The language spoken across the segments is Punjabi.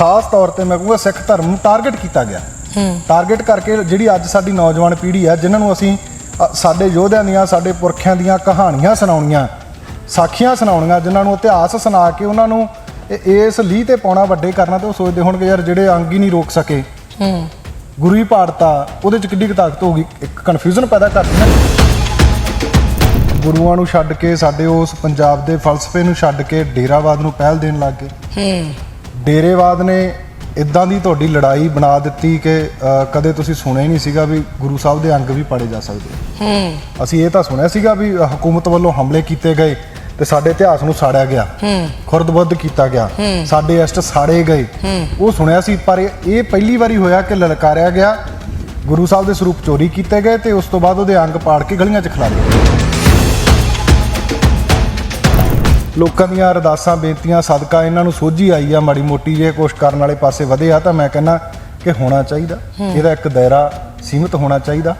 ਖਾਸ ਤੌਰ ਤੇ ਮੈਂ ਕਹੂੰਗਾ ਸਿੱਖ ਧਰਮ ਨੂੰ ਟਾਰਗੇਟ ਕੀਤਾ ਗਿਆ। ਟਾਰਗੇਟ ਕਰਕੇ ਜਿਹੜੀ ਅੱਜ ਸਾਡੀ ਨੌਜਵਾਨ ਪੀੜ੍ਹੀ ਆ ਜਿਨ੍ਹਾਂ ਨੂੰ ਅਸੀਂ ਅ, ਸਾਡੇ ਯੋਧਿਆਂ ਦੀਆਂ ਸਾਡੇ ਪੁਰਖਿਆਂ ਦੀਆਂ ਕਹਾਣੀਆਂ ਸੁਣਾਉਣੀਆਂ ਸਾਖੀਆਂ ਸੁਣਾਉਣੀਆਂ ਜਿਨ੍ਹਾਂ ਨੂੰ ਇਤਿਹਾਸ ਸੁਣਾ ਕੇ ਉਹਨਾਂ ਨੂੰ ਇ- ਇਸ ਲੀਹ ਤੇ ਪਾਉਣਾ ਵੱਡੇ ਕਰਨਾ ਤੇ ਉਹ ਸੋਚਦੇ ਹੋਣਗੇ ਯਾਰ ਜਿਹੜੇ ਅੰਗ ਹੀ ਨਹੀਂ ਰੋਕ ਸਕੇ। ਗੁਰੂ ਹੀ ਪਾੜਤਾ ਉਹਦੇ ਚ ਕਿੱਡੀ ਕੁ ਤਾਕਤ ਹੋਊਗੀ? ਇੱਕ ਕਨਫਿਊਜ਼ਨ ਪੈਦਾ ਕਰਦੀ ਨਾ ਗੁਰੂਆਂ ਨੂੰ ਛੱਡ ਕੇ ਸਾਡੇ ਉਸ ਪੰਜਾਬ ਦੇ ਫਲਸਫੇ ਨੂੰ ਛੱਡ ਕੇ ਡੇਰਾਵਾਦ ਨੂੰ ਪਹਿਲ ਦੇਣ ਲੱਗ ਗਏ। ਡੇਰੇਵਾਦ ਨੇ ਇਦਾਂ ਦੀ ਤੁਹਾਡੀ ਲੜਾਈ ਬਣਾ ਦਿੱਤੀ ਕਿ ਅ, ਕਦੇ ਤੁਸੀਂ ਸੁਣਿਆ ਹੀ ਨਹੀਂ ਸੀਗਾ ਵੀ ਗੁਰੂ ਸਾਹਿਬ ਦੇ ਅੰਗ ਵੀ ਪਾੜੇ ਜਾ ਸਕਦੇ। ਹੂੰ। ਅਸੀਂ ਇਹ ਤਾਂ ਸੁਣਿਆ ਸੀਗਾ ਵੀ ਅ, ਹਕੂਮਤ ਵੱਲੋਂ ਹਮਲੇ ਕੀਤੇ ਗਏ ਤੇ ਸਾਡੇ ਇਤਿਹਾਸ ਨੂੰ ਸਾੜਿਆ ਗਿਆ। ਖੁਰਦਬੁੱਧ ਕੀਤਾ ਗਿਆ। ਸਾਡੇ ਅਸ਼ਟ ਸਾੜੇ ਗਏ। ਉਹ ਸੁਣਿਆ ਸੀ ਪਰ ਇਹ ਇਹ ਪਹਿਲੀ ਵਾਰੀ ਹੋਇਆ ਕਿ ਲਲਕਾਰਿਆ ਗਿਆ। ਗੁਰੂ ਸਾਹਿਬ ਦੇ ਸਰੂਪ ਚੋਰੀ ਕੀਤੇ ਗਏ ਤੇ ਉਸ ਤੋਂ ਬਾਅਦ ਉਹਦੇ ਅੰਗ ਪਾੜ ਕੇ ਗਲੀਆਂ 'ਚ ਖਿਲਾਰੇ ਗਏ ਲੋਕਾਂ ਦੀਆਂ ਅਰਦਾਸਾਂ ਬੇਨਤੀਆਂ ਸਦਕਾ ਇਹਨਾਂ ਨੂੰ ਸੋਝੀ ਆਈ ਆ ਮਾੜੀ ਮੋਟੀ ਜੇ ਕੁਛ ਕਰਨ ਵਾਲੇ ਪਾਸੇ ਵਧੇ ਆ ਤਾਂ ਮੈਂ ਕਹਿੰਦਾ ਕਿ ਹੋਣਾ ਚਾਹੀਦਾ। ਇਹਦਾ ਇੱਕ ਦਾਇਰਾ ਸੀਮਿਤ ਹੋਣਾ ਚਾਹੀਦਾ।